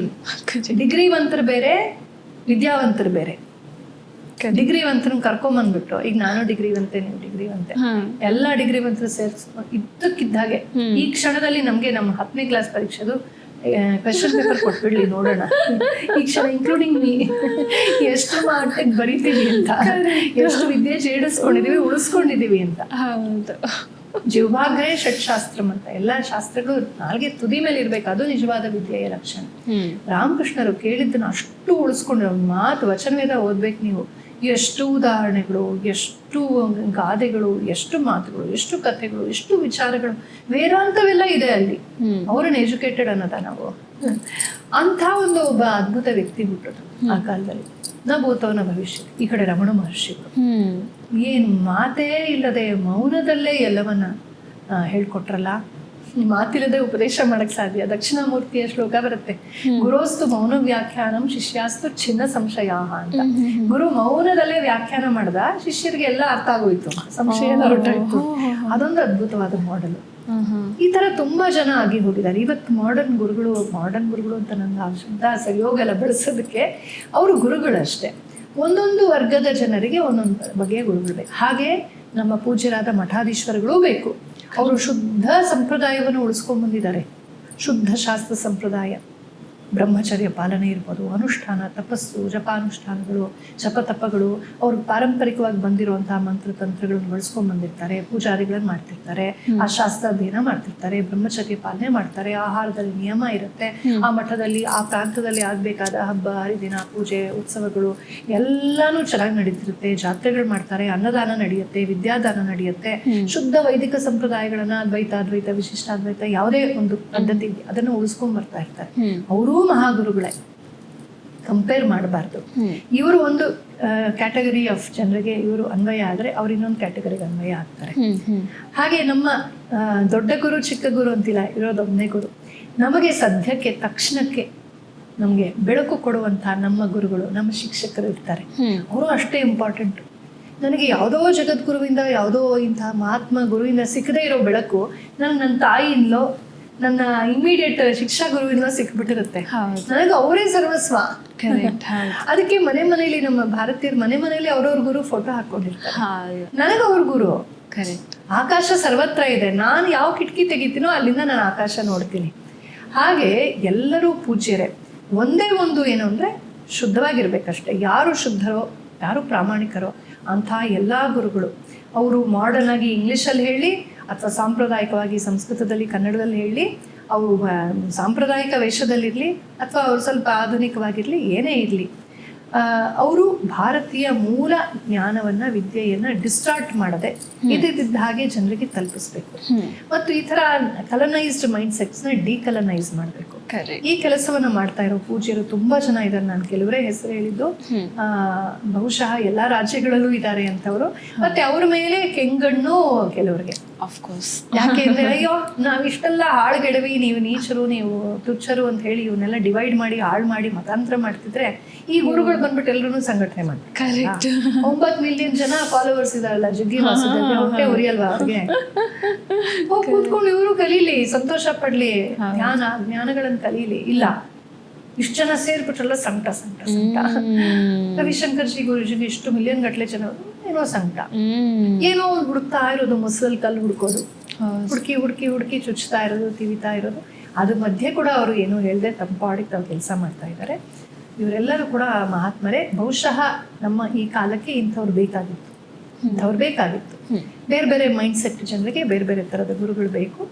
ಡಿಗ್ರಿವಂತರು ಬೇರೆ ವಿದ್ಯಾವಂತರು ಬೇರೆ. ಡಿಗ್ರಿ ಡಿಗ್ರಿವಂತರನ್ನ ಕರ್ಕೊಂಬಂದ್ಬಿಟ್ಟು ಈಗ ನಾನು ಡಿಗ್ರಿ ಡಿಗ್ರಿವಂತೆ ನೀವು ಡಿಗ್ರಿ ವಂತೆ. ಎಲ್ಲಾ ಡಿಗ್ರಿ ಡಿಗ್ರಿವಂತರು ಸೇರ್ಸ್ ಇದ್ದಕ್ಕಿದ್ದಾಗೆ ಈ ಕ್ಷಣದಲ್ಲಿ ನಮ್ಗೆ ನಮ್ಮ ಹತ್ತನೇ ಕ್ಲಾಸ್ ಪರೀಕ್ಷೆದು ಕ್ವೆಶನ್ ಪೇಪರ್ ಕೊಟ್ಬಿಡ್ಲಿ ನೋಡೋಣ. ಈ ಕ್ಷಣ ಇನ್ಕ್ಲೂಡಿಂಗ್ ಮೀ ಎಷ್ಟು ಮಾರ್ಕ್ ಬರಿತೀವಿ ಅಂತ. ಎಷ್ಟು ವಿದ್ಯೆ ಜೇಡಿಸ್ಕೊಂಡಿದೀವಿ ಉಳಿಸ್ಕೊಂಡಿದೀವಿ ಅಂತ. ಹೌದು. ಜೀವಾಗ್ರೆ ಷಟ್ಶಾಸ್ತ್ರ ಅಂತ. ಎಲ್ಲ ಶಾಸ್ತ್ರಗಳು ನಾಲ್ಗೆ ತುದಿ ಮೇಲೆ ಇರ್ಬೇಕು. ಅದು ನಿಜವಾದ ವಿದ್ಯೆಯ ಲಕ್ಷಣ. ರಾಮಕೃಷ್ಣರು ಕೇಳಿದ್ದನ್ನ ಅಷ್ಟು ಉಳಿಸ್ಕೊಂಡ್ರೆ ಮಾತು ವಚನವೇದ ಓದ್ಬೇಕು ನೀವು. ಎಷ್ಟು ಉದಾಹರಣೆಗಳು ಎಷ್ಟು ಗಾದೆಗಳು ಎಷ್ಟು ಮಾತುಗಳು ಎಷ್ಟು ಕಥೆಗಳು ಎಷ್ಟು ವಿಚಾರಗಳು ವೇದಾಂತವೆಲ್ಲ ಇದೆ ಅಲ್ಲಿ. ಅವ್ರನ್ನ ಎಜುಕೇಟೆಡ್ ಅನ್ನೋದ ನಾವು? ಅಂಥ ಒಂದು ಒಬ್ಬ ಅದ್ಭುತ ವ್ಯಕ್ತಿ ಹುಟ್ಟದು ಆ ಕಾಲದಲ್ಲಿ. ನಾ ಭೂತವನ ಭವಿಷ್ಯ ಈ ಕಡೆ ರಮಣ ಮಹರ್ಷಿಗಳು ಏನು ಮಾತೇ ಇಲ್ಲದೆ ಮೌನದಲ್ಲೇ ಎಲ್ಲವನ್ನ ಹೇಳ್ಕೊಟ್ರಲ್ಲ? ಮಾತಿಲ್ಲದೆ ಉಪದೇಶ ಮಾಡಕ್ ಸಾಧ್ಯ. ದಕ್ಷಿಣಾಮೂರ್ತಿಯ ಶ್ಲೋಕ ಬರುತ್ತೆ. ಗುರುಸ್ತು ಮೌನ ವ್ಯಾಖ್ಯಾನಂ ಶಿಷ್ಯಾಸ್ತು ಚಿನ್ನ ಸಂಶಯ ಅಂತ. ಗುರು ಮೌನದಲ್ಲೇ ವ್ಯಾಖ್ಯಾನ ಮಾಡ್ದ ಶಿಷ್ಯರಿಗೆ ಎಲ್ಲ ಅರ್ಥ ಆಗೋಯ್ತು. ಸಂಶಯ ಹೊರಟೋಯ್ತು ಅದೊಂದು ಅದ್ಭುತವಾದ ಮಾಡೆಲ್ ಈ ತರ ತುಂಬಾ ಜನ ಆಗಿ ಹೋಗಿದ್ದಾರೆ. ಇವತ್ತು ಮಾಡರ್ನ್ ಗುರುಗಳು ಮಾಡರ್ನ್ ಗುರುಗಳು ಅಂತ ನನ್ನ ಆ ಶಬ್ದ ಸರಿಯೋಗ ಎಲ್ಲ ಬೆಳೆಸೋದಕ್ಕೆ ಅವರು ಗುರುಗಳಷ್ಟೇ. ಒಂದೊಂದು ವರ್ಗದ ಜನರಿಗೆ ಒಂದೊಂದು ಬಗೆಯ ಗುರುಗಳು ಬೇಕು. ಹಾಗೆ ನಮ್ಮ ಪೂಜ್ಯರಾದ ಮಠಾಧೀಶ್ವರಗಳೂ ಬೇಕು. ಅವರು ಶುದ್ಧ ಸಂಪ್ರದಾಯವನ್ನು ಉಳಿಸ್ಕೊಂಡ್ ಬಂದಿದ್ದಾರೆ. ಶುದ್ಧ ಶಾಸ್ತ್ರ ಸಂಪ್ರದಾಯ. ಬ್ರಹ್ಮಚರ್ಯ ಪಾಲನೆ ಇರ್ಬೋದು ಅನುಷ್ಠಾನ ತಪಸ್ಸು ಜಪಾನುಷ್ಠಾನಗಳು ಜಪತಪಗಳು ಅವರು ಪಾರಂಪರಿಕವಾಗಿ ಬಂದಿರುವಂತಹ ಮಂತ್ರ ತಂತ್ರಗಳನ್ನು ಬಳಸ್ಕೊಂಡ್ ಬಂದಿರ್ತಾರೆ ಪೂಜಾರಿಗಳನ್ನು ಮಾಡ್ತಿರ್ತಾರೆ ಆ ಶಾಸ್ತ್ರ ಅಧ್ಯಯನ ಮಾಡ್ತಿರ್ತಾರೆ ಬ್ರಹ್ಮಚರ್ಯ ಪಾಲನೆ ಮಾಡ್ತಾರೆ ಆಹಾರದಲ್ಲಿ ನಿಯಮ ಇರುತ್ತೆ. ಆ ಮಠದಲ್ಲಿ ಆ ಪ್ರಾಂತದಲ್ಲಿ ಆಗ್ಬೇಕಾದ ಹಬ್ಬ ಹರಿದಿನ ಪೂಜೆ ಉತ್ಸವಗಳು ಎಲ್ಲಾನು ಚೆನ್ನಾಗಿ ನಡೀತಿರುತ್ತೆ. ಜಾತ್ರೆಗಳು ಮಾಡ್ತಾರೆ ಅನ್ನದಾನ ನಡೆಯುತ್ತೆ ವಿದ್ಯಾದಾನ ನಡೆಯುತ್ತೆ. ಶುದ್ಧ ವೈದಿಕ ಸಂಪ್ರದಾಯಗಳನ್ನ ಅದ್ವೈತ ಅದ್ವೈತ ವಿಶಿಷ್ಟ ಅದ್ವೈತ ಯಾವುದೇ ಒಂದು ಪದ್ಧತಿ ಅದನ್ನ ಉಳಿಸ್ಕೊಂಡ್ ಬರ್ತಾ ಇರ್ತಾರೆ. ಅವರೂ ಮಹಾಗುರುಗಳೇ. ಕಂಪೇರ್ ಮಾಡಬಾರ್ದು. ಇವರು ಒಂದು ಕ್ಯಾಟಗರಿ ಆಫ್ ಜನರಿಗೆ ಇವರು ಅನ್ವಯ ಆದರೆ ಅವ್ರು ಇನ್ನೊಂದು ಕ್ಯಾಟಗರಿಗೆ ಅನ್ವಯ ಆಗ್ತಾರೆ. ಹಾಗೆ ನಮ್ಮ ದೊಡ್ಡ ಗುರು ಚಿಕ್ಕ ಗುರು ಅಂತಿಲ್ಲ ಇರೋದೊಬ್ಬನೇ ಗುರು. ನಮಗೆ ಸದ್ಯಕ್ಕೆ ತಕ್ಷಣಕ್ಕೆ ನಮಗೆ ಬೆಳಕು ಕೊಡುವಂತಹ ನಮ್ಮ ಗುರುಗಳು ನಮ್ಮ ಶಿಕ್ಷಕರು ಇರ್ತಾರೆ. ಅವರು ಅಷ್ಟೇ ಇಂಪಾರ್ಟೆಂಟ್ ನನಗೆ ಯಾವುದೋ ಜಗದ್ಗುರುವಿಂದ ಯಾವುದೋ ಇಂತಹ ಮಹಾತ್ಮ ಗುರುವಿಂದ ಸಿಕ್ಕದೇ ಇರೋ ಬೆಳಕು ನನಗೆ ನನ್ನ ತಾಯಿಯಿಂದಲೋ ನನ್ನ ಇಮಿಡಿಯೇಟ್ ಶಿಕ್ಷಾ ಗುರುವಿನ ಸಿಕ್ಬಿಟ್ಟಿರುತ್ತೆ. ನನಗೆ ಅವರೇ ಸರ್ವಸ್ವ. [LAUGHS] ಅದಕ್ಕೆ ಮನೆ ಮನೆಯಲ್ಲಿ ನಮ್ಮ ಭಾರತೀಯರ ಮನೆ ಮನೆಯಲ್ಲಿ ಅವ್ರವ್ರ ಗುರು ಫೋಟೋ ಹಾಕೊಂಡಿರ್ತಾರೆ ನನಗ ನನಗೆ ಅವ್ರ ಗುರು. ಕರೆಕ್ಟ್ ಆಕಾಶ ಸರ್ವತ್ರ ಇದೆ. ನಾನು ಯಾವ ಕಿಟಕಿ ತೆಗಿತೀನೋ ಅಲ್ಲಿಂದ ನಾನು ಆಕಾಶ ನೋಡ್ತೀನಿ. ಹಾಗೆ ಎಲ್ಲರೂ ಪೂಜ್ಯರೇ. ಒಂದೇ ಒಂದು ಏನು ಅಂದ್ರೆ ಶುದ್ಧವಾಗಿರ್ಬೇಕಷ್ಟೆ. ಯಾರು ಶುದ್ಧರೋ ಯಾರು ಪ್ರಾಮಾಣಿಕರೋ ಅಂಥ ಎಲ್ಲ ಗುರುಗಳು. ಅವರು ಮಾಡರ್ನ್ ಆಗಿ ಇಂಗ್ಲಿಷಲ್ಲಿ ಹೇಳಿ ಅಥವಾ ಸಾಂಪ್ರದಾಯಿಕವಾಗಿ ಸಂಸ್ಕೃತದಲ್ಲಿ ಕನ್ನಡದಲ್ಲಿ ಹೇಳಿ ಅವರು ಆ, ಸಾಂಪ್ರದಾಯಿಕ ವೇಷದಲ್ಲಿರಲಿ ಅಥವಾ ಅವರು ಸ್ವಲ್ಪ ಆಧುನಿಕವಾಗಿರಲಿ ಏನೇ ಇರಲಿ ಅವರು ಭಾರತೀಯ ಮೂಲ ಜ್ಞಾನವನ್ನ ವಿದ್ಯೆಯನ್ನ ಡಿಸ್ಟಾರ್ಟ್ ಮಾಡದೆ ಇದ್ದಿದ್ದ ಹಾಗೆ ಜನರಿಗೆ ತಲುಪಿಸ್ಬೇಕು. ಮತ್ತು ಈ ತರ ಕಲನೈಸ್ಡ್ ಮೈಂಡ್ ಸೆಟ್ಸ್ನ ಡಿಕಲನೈಸ್ ಮಾಡಬೇಕು. ಈ ಕೆಲಸವನ್ನ ಮಾಡ್ತಾ ಇರೋ ಪೂಜ್ಯರು ತುಂಬಾ ಜನ ಇದ್ದಾರೆ ನಾನು ಕೆಲವರೇ ಹೆಸರು ಹೇಳಿದ್ದು. ಆ, ಬಹುಶಃ ಎಲ್ಲಾ ರಾಜ್ಯಗಳಲ್ಲೂ ಇದ್ದಾರೆ ಅಂತವ್ರು. ಮತ್ತೆ ಅವ್ರ ಮೇಲೆ ಕೆಂಗಣ್ಣು ಕೆಲವರಿಗೆ. ಅಫ್ಕೋರ್ಸ್ ಯಾಕೆ ಅಂದ್ರೆ [LAUGHS] ಅಯ್ಯೋ ನಾವ್ ಇಷ್ಟೆಲ್ಲ ಹಾಳುಗೆಡವಿ ನೀವು ನೀಚರು ನೀವು ತುಚ್ಛರು ಅಂತ ಹೇಳಿ ಇವನ್ನೆಲ್ಲ ಡಿವೈಡ್ ಮಾಡಿ ಹಾಳು ಮಾಡಿ ಮತಾಂತರ ಮಾಡ್ತಿದ್ರೆ ಈ ಗುರುಗಳು ಬಂದ್ಬಿಟ್ಟು ಎಲ್ಲರೂ ಸಂಘಟನೆ ಮಾಡ್ತಾರೆ. ಕರೆಕ್ಟ್ ಒಂಬತ್ ಮಿಲಿಯನ್ ಜನ ಫಾಲೋವರ್ಸ್ ಇದಾರಲ್ಲ ಜಗ್ಗಿ ಹೊಟ್ಟೆ [LAUGHS] ಉರಿಯಲ್ವಾ ಅವ್ರಿಗೆ? ಹೋಗಿ ಕೂತ್ಕೊಂಡು ಇವರು ಕಲೀಲಿ ಸಂತೋಷ ಪಡ್ಲಿ. ಜ್ಞಾನ ಜ್ಞಾನಗಳನ್ನ ಕಲೀಲಿ ಇಲ್ಲ. ಇಷ್ಟು ಜನ ಸೇರ್ಬಿಟ್ರಲ್ಲ ಸಂಕಟ ಸಂಕಟ ಸಂಕಟ. ರವಿಶಂಕರ್ ಶ್ರೀ ಗುರುಜಿಗೆ ಇಷ್ಟು ಮಿಲಿಯನ್ ಗಟ್ಲೆ ಜನ ಏನೋ ಸಂಕಟ. ಏನೋ ಒಂದು ಹುಡುಕ್ತಾ ಇರೋದು ಮೊಸರಲ್ಲಿ ಕಲ್ಲು ಹುಡ್ಕೋದು. ಹುಡುಕಿ ಹುಡುಕಿ ಹುಡುಕಿ ಚುಚ್ತಾ ಇರೋದು ತಿವಿತಾ ಇರೋದು. ಅದ್ರ ಮಧ್ಯೆ ಕೂಡ ಅವರು ಏನೂ ಹೇಳ್ದೆ ತಂಪಾಡಿ ತಾವು ಕೆಲಸ ಮಾಡ್ತಾ ಇದ್ದಾರೆ ಇವರೆಲ್ಲರೂ ಕೂಡ ಮಹಾತ್ಮರೇ. ಬಹುಶಃ ನಮ್ಮ ಈ ಕಾಲಕ್ಕೆ ಇಂಥವ್ರು ಬೇಕಾಗಿತ್ತು. ಇಂಥವ್ರು ಬೇಕಾಗಿತ್ತು. ಬೇರೆ ಬೇರೆ ಮೈಂಡ್ ಸೆಟ್ ಜನರಿಗೆ ಬೇರೆ ಬೇರೆ ಥರದ ಗುರುಗಳು ಬೇಕು.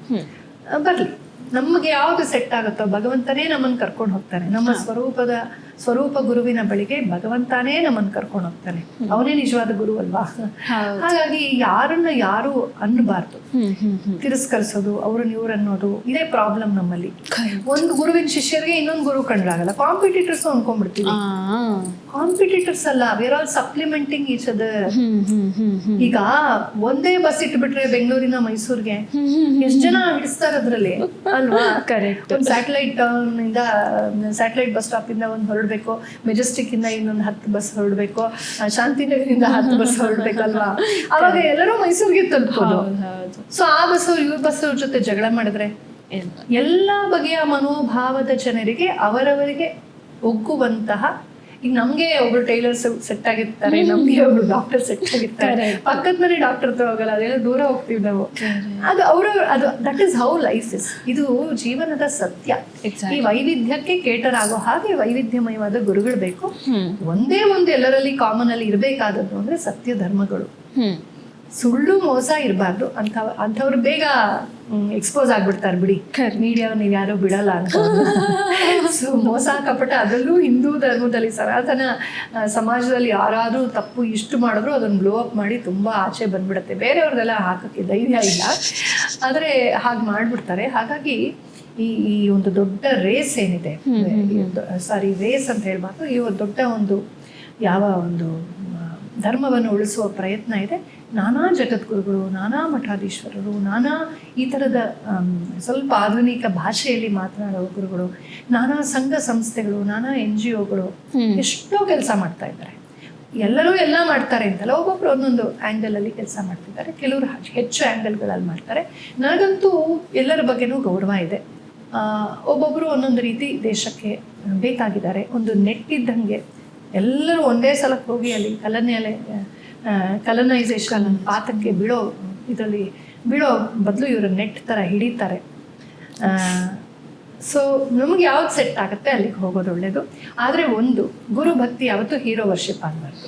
ಬರ್ಲಿ. ನಮಗೆ ಯಾವ್ದು ಸೆಟ್ ಆಗುತ್ತೋ ಭಗವಂತನೇ ನಮ್ಮನ್ನು ಕರ್ಕೊಂಡು ಹೋಗ್ತಾರೆ. ನಮ್ಮ ಸ್ವರೂಪದ ಸ್ವರೂಪ ಗುರುವಿನ ಬಳಿಗೆ ಭಗವಂತನೇ ನಮ್ಮನ್ನು ಕರ್ಕೊಂಡು ಹೋಗ್ತಾನೆ. ಅವನೇ ನಿಜವಾದ ಗುರು ಅಲ್ವಾ? ಹಾಗಾಗಿ ಯಾರನ್ನ ಯಾರು ಅನ್ನಬಾರ್ದು ತಿರಸ್ಕರಿಸೋದು ಅವ್ರನ್ನ ಇವ್ರು ಅನ್ನೋದು ಇದೇ ಪ್ರಾಬ್ಲಮ್ ನಮ್ಮಲ್ಲಿ. ಒಂದು ಗುರುವಿನ ಶಿಷ್ಯರಿಗೆ ಇನ್ನೊಂದು ಗುರು ಕಂಡ್ರಾಗಲ್ಲ. ಕಾಂಪಿಟೇಟರ್ಸ್ ಅನ್ಕೊಂಡ್ಬಿಡ್ತೀವಿ. ಕಾಂಪಿಟೇಟರ್ಸ್ ಅಲ್ಲ where all supplementing each other ಈಗ ಒಂದೇ ಬಸ್ ಇಟ್ಬಿಟ್ರೆ ಬೆಂಗಳೂರಿನ ಮೈಸೂರಿಗೆ. ಎಷ್ಟ್ ಜನ ಹಿಡಿಸ್ತಾರೆ ಅದ್ರಲ್ಲಿ ಅಲ್ವಾ? ಸ್ಯಾಟಲೈಟ್ ಟೌನ್ ಸ್ಯಾಟಲೈಟ್ ಇಂದ ಸ್ಯಾಟಲೈಟ್ ಬಸ್ ಸ್ಟಾಪ್ ಇಂದ ಒಂದು ಹೊರಡ್ಬೇಕು. ಮೆಜೆಸ್ಟಿಕ್ ಇಂದ ಇನ್ನೊಂದು ಹತ್ತು ಬಸ್ ಹೊರಡ್ಬೇಕು. ಶಾಂತಿನಗರಿಂದ ಹತ್ತು ಬಸ್ ಹೊರಡ್ಬೇಕಲ್ವಾ? ಅವಾಗ ಎಲ್ಲರೂ ಮೈಸೂರಿಗೆ ತಲುಪೋದು ಸೊ ಆ ಬಸ್ ಇವ್ರ ಬಸ್ ಅವ್ರ ಜೊತೆ ಜಗಳ ಮಾಡಿದ್ರೆ. ಎಲ್ಲ ಬಗೆಯ ಮನೋಭಾವದ ಜನರಿಗೆ ಅವರವರಿಗೆ ಒಗ್ಗುವಂತಹ ಈಗ ನಮ್ಗೆ ಒಬ್ರು ಟೈಲರ್ ಸೆಟ್ ಆಗಿರ್ತಾರೆ ನಮ್ಗೆ ಒಬ್ರು ಡಾಕ್ಟರ್ ಸೆಟ್ ಆಗಿರ್ತಾರೆ. ಪಕ್ಕದ ಮನೆ ಡಾಕ್ಟರ್ ಹತ್ರ ಹೋಗಲ್ಲ ಅದೆಲ್ಲ ದೂರ ಹೋಗ್ತೀವಿ ನಾವು ಅದು ಅವರ ಅದು that is how life is ಇದು ಜೀವನದ ಸತ್ಯ. ಈ ವೈವಿಧ್ಯಕ್ಕೆ ಕೇಟರ್ ಆಗೋ ಹಾಗೆ ವೈವಿಧ್ಯಮಯವಾದ ಗುರುಗಳು ಬೇಕು. ಒಂದೇ ಒಂದು ಎಲ್ಲರಲ್ಲಿ ಕಾಮನ್ ಅಲ್ಲಿ ಇರಬೇಕಾದದ್ದು ಅಂದ್ರೆ ಸತ್ಯ ಧರ್ಮಗಳು. ಸುಳ್ಳು ಮೋಸ ಇರಬಾರ್ದು. ಅಂತ ಅಂಥವ್ರು ಬೇಗ ಎಕ್ಸ್ಪೋಸ್ ಆಗ್ಬಿಡ್ತಾರೆ ಬಿಡಿ. ಮೀಡಿಯಾವ್ ಮೀಡಿಯಾ ನೀವು ಯಾರು ಬಿಡಲ್ಲ ಅಂತ ಸೊ [LAUGHS] ಮೋಸ ಕಪಟ ಅದರಲ್ಲೂ ಹಿಂದೂ ಧರ್ಮದಲ್ಲಿ ಸನಾತನ ಸಮಾಜದಲ್ಲಿ ಯಾರಾದರೂ ತಪ್ಪು ಇಷ್ಟು ಮಾಡಿದ್ರು ಅದನ್ನು ಬ್ಲೋ ಅಪ್ ಮಾಡಿ ತುಂಬಾ ಆಚೆ ಬಂದ್ಬಿಡುತ್ತೆ. ಬೇರೆಯವ್ರದೆಲ್ಲ ಹಾಕೋಕ್ಕೆ ಧೈರ್ಯ ಇಲ್ಲ. ಆದರೆ ಹಾಗೆ ಮಾಡಿಬಿಡ್ತಾರೆ. ಹಾಗಾಗಿ ಈ ಈ ಒಂದು ದೊಡ್ಡ ರೇಸ್ ಏನಿದೆ ಸಾರಿ ರೇಸ್ ಅಂತ ಹೇಳ್ಬಾರ್ದು. ಈ ಒಂದು ದೊಡ್ಡ ಒಂದು ಯಾವ ಒಂದು ಧರ್ಮವನ್ನು ಉಳಿಸುವ ಪ್ರಯತ್ನ ಇದೆ. ನಾನಾ ಜಗದ್ಗುರುಗಳು ನಾನಾ ಮಠಾಧೀಶ್ವರರು ನಾನಾ ಈ ಥರದ ಸ್ವಲ್ಪ ಆಧುನಿಕ ಭಾಷೆಯಲ್ಲಿ ಮಾತನಾಡುವ ಗುರುಗಳು ನಾನಾ ಸಂಘ ಸಂಸ್ಥೆಗಳು ನಾನಾ ಎನ್ ಜಿ ಒಗಳು ಎಷ್ಟೋ ಕೆಲಸ ಮಾಡ್ತಾ ಇದ್ದಾರೆ. ಎಲ್ಲರೂ ಎಲ್ಲ ಮಾಡ್ತಾರೆ ಅಂತಲ್ಲ ಒಬ್ಬೊಬ್ರು ಒಂದೊಂದು ಆ್ಯಂಗಲ್ ಅಲ್ಲಿ ಕೆಲಸ ಮಾಡ್ತಿದ್ದಾರೆ. ಕೆಲವರು ಹೆಚ್ಚು ಆ್ಯಂಗಲ್ಗಳಲ್ಲಿ ಮಾಡ್ತಾರೆ. ನನಗಂತೂ ಎಲ್ಲರ ಬಗ್ಗೆನೂ ಗೌರವ ಇದೆ. ಒಬ್ಬೊಬ್ಬರು ಒಬ್ಬೊಬ್ರು ಒಂದೊಂದು ರೀತಿ ದೇಶಕ್ಕೆ ಬೇಕಾಗಿದ್ದಾರೆ. ಒಂದು ನೆಟ್ಟಿದ್ದಂಗೆ ಎಲ್ಲರೂ ಒಂದೇ ಸಲಕ್ಕೆ ಹೋಗಿ ಅಲ್ಲಿ ಕಲನೆಲೆ ಕಲನೈಸೇಷನ್ ಪಾತಕ್ಕೆ ಬೀಳೋ ಇದರಲ್ಲಿ ಬೀಳೋ ಬದಲು ಇವರು ನೆಟ್ ಥರ ಹಿಡಿತಾರೆ. ಸೊ ನಮ್ಗೆ ಯಾವ್ದು ಸೆಟ್ ಆಗುತ್ತೆ ಅಲ್ಲಿಗೆ ಹೋಗೋದು ಒಳ್ಳೇದು. ಆದರೆ ಒಂದು ಗುರು ಭಕ್ತಿ ಯಾವತ್ತೂ ಹೀರೋ ವರ್ಷಿಪ್ ಆಗಬಾರ್ದು.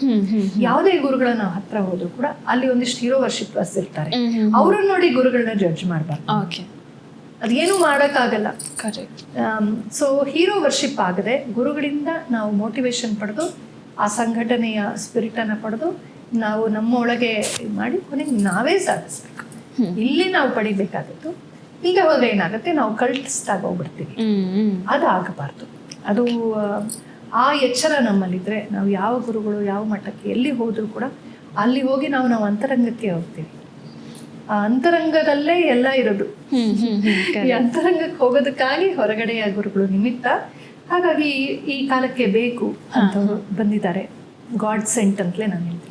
ಯಾವುದೇ ಗುರುಗಳ ನಾವು ಹತ್ರ ಹೋದ್ರು ಕೂಡ ಅಲ್ಲಿ ಒಂದಿಷ್ಟು ಹೀರೋ ವರ್ಷಿಪ್ ಇರ್ತಾರೆ. ಅವ್ರನ್ನ ನೋಡಿ ಗುರುಗಳನ್ನ ಜಡ್ಜ್ ಮಾಡಬಾರ್ದು. ಓಕೆ ಅದೇನು ಮಾಡೋಕ್ಕಾಗಲ್ಲ. ಕರೆಕ್ಟ್ ಸೊ ಹೀರೋ ವರ್ಷಿಪ್ ಆಗದೆ ಗುರುಗಳಿಂದ ನಾವು ಮೋಟಿವೇಶನ್ ಪಡೆದು ಆ ಸಂಘಟನೆಯ ಸ್ಪಿರಿಟನ್ನು ಪಡೆದು ನಾವು ನಮ್ಮ ಒಳಗೆ ಇದ್ ಮಾಡಿ ಕೊನೆಗೆ ನಾವೇ ಸಾಧಿಸ್ಬೇಕು. ಇಲ್ಲಿ ನಾವು ಪಡಿಬೇಕಾದದ್ದು ಈಗ ಹೋದ್ರೆ ಏನಾಗುತ್ತೆ? ನಾವು ಕಲ್ಟಿಸ್ದಾಗ ಹೋಗ್ಬಿಡ್ತೀವಿ ಅದು ಆಗಬಾರ್ದು ಅದು ಆ, ಎಚ್ಚರ ನಮ್ಮಲ್ಲಿದ್ರೆ ನಾವು ಯಾವ ಗುರುಗಳು ಯಾವ ಮಠಕ್ಕೆ ಎಲ್ಲಿ ಹೋದರೂ ಕೂಡ ಅಲ್ಲಿ ಹೋಗಿ ನಾವು ನಾವು ಅಂತರಂಗಕ್ಕೆ ಹೋಗ್ತೀವಿ. ಆ ಅಂತರಂಗದಲ್ಲೇ ಎಲ್ಲ ಇರೋದು. ಈ ಅಂತರಂಗಕ್ಕೆ ಹೋಗೋದಕ್ಕಾಗಿ ಹೊರಗಡೆಯ ಗುರುಗಳು ನಿಮಿತ್ತ. ಹಾಗಾಗಿ ಈ- ಕಾಲಕ್ಕೆ ಬೇಕು ಅಂತ ಬಂದಿದ್ದಾರೆ. ಗಾಡ್ ಸೆಂಟ್ ಅಂತಲೇ ನಾನು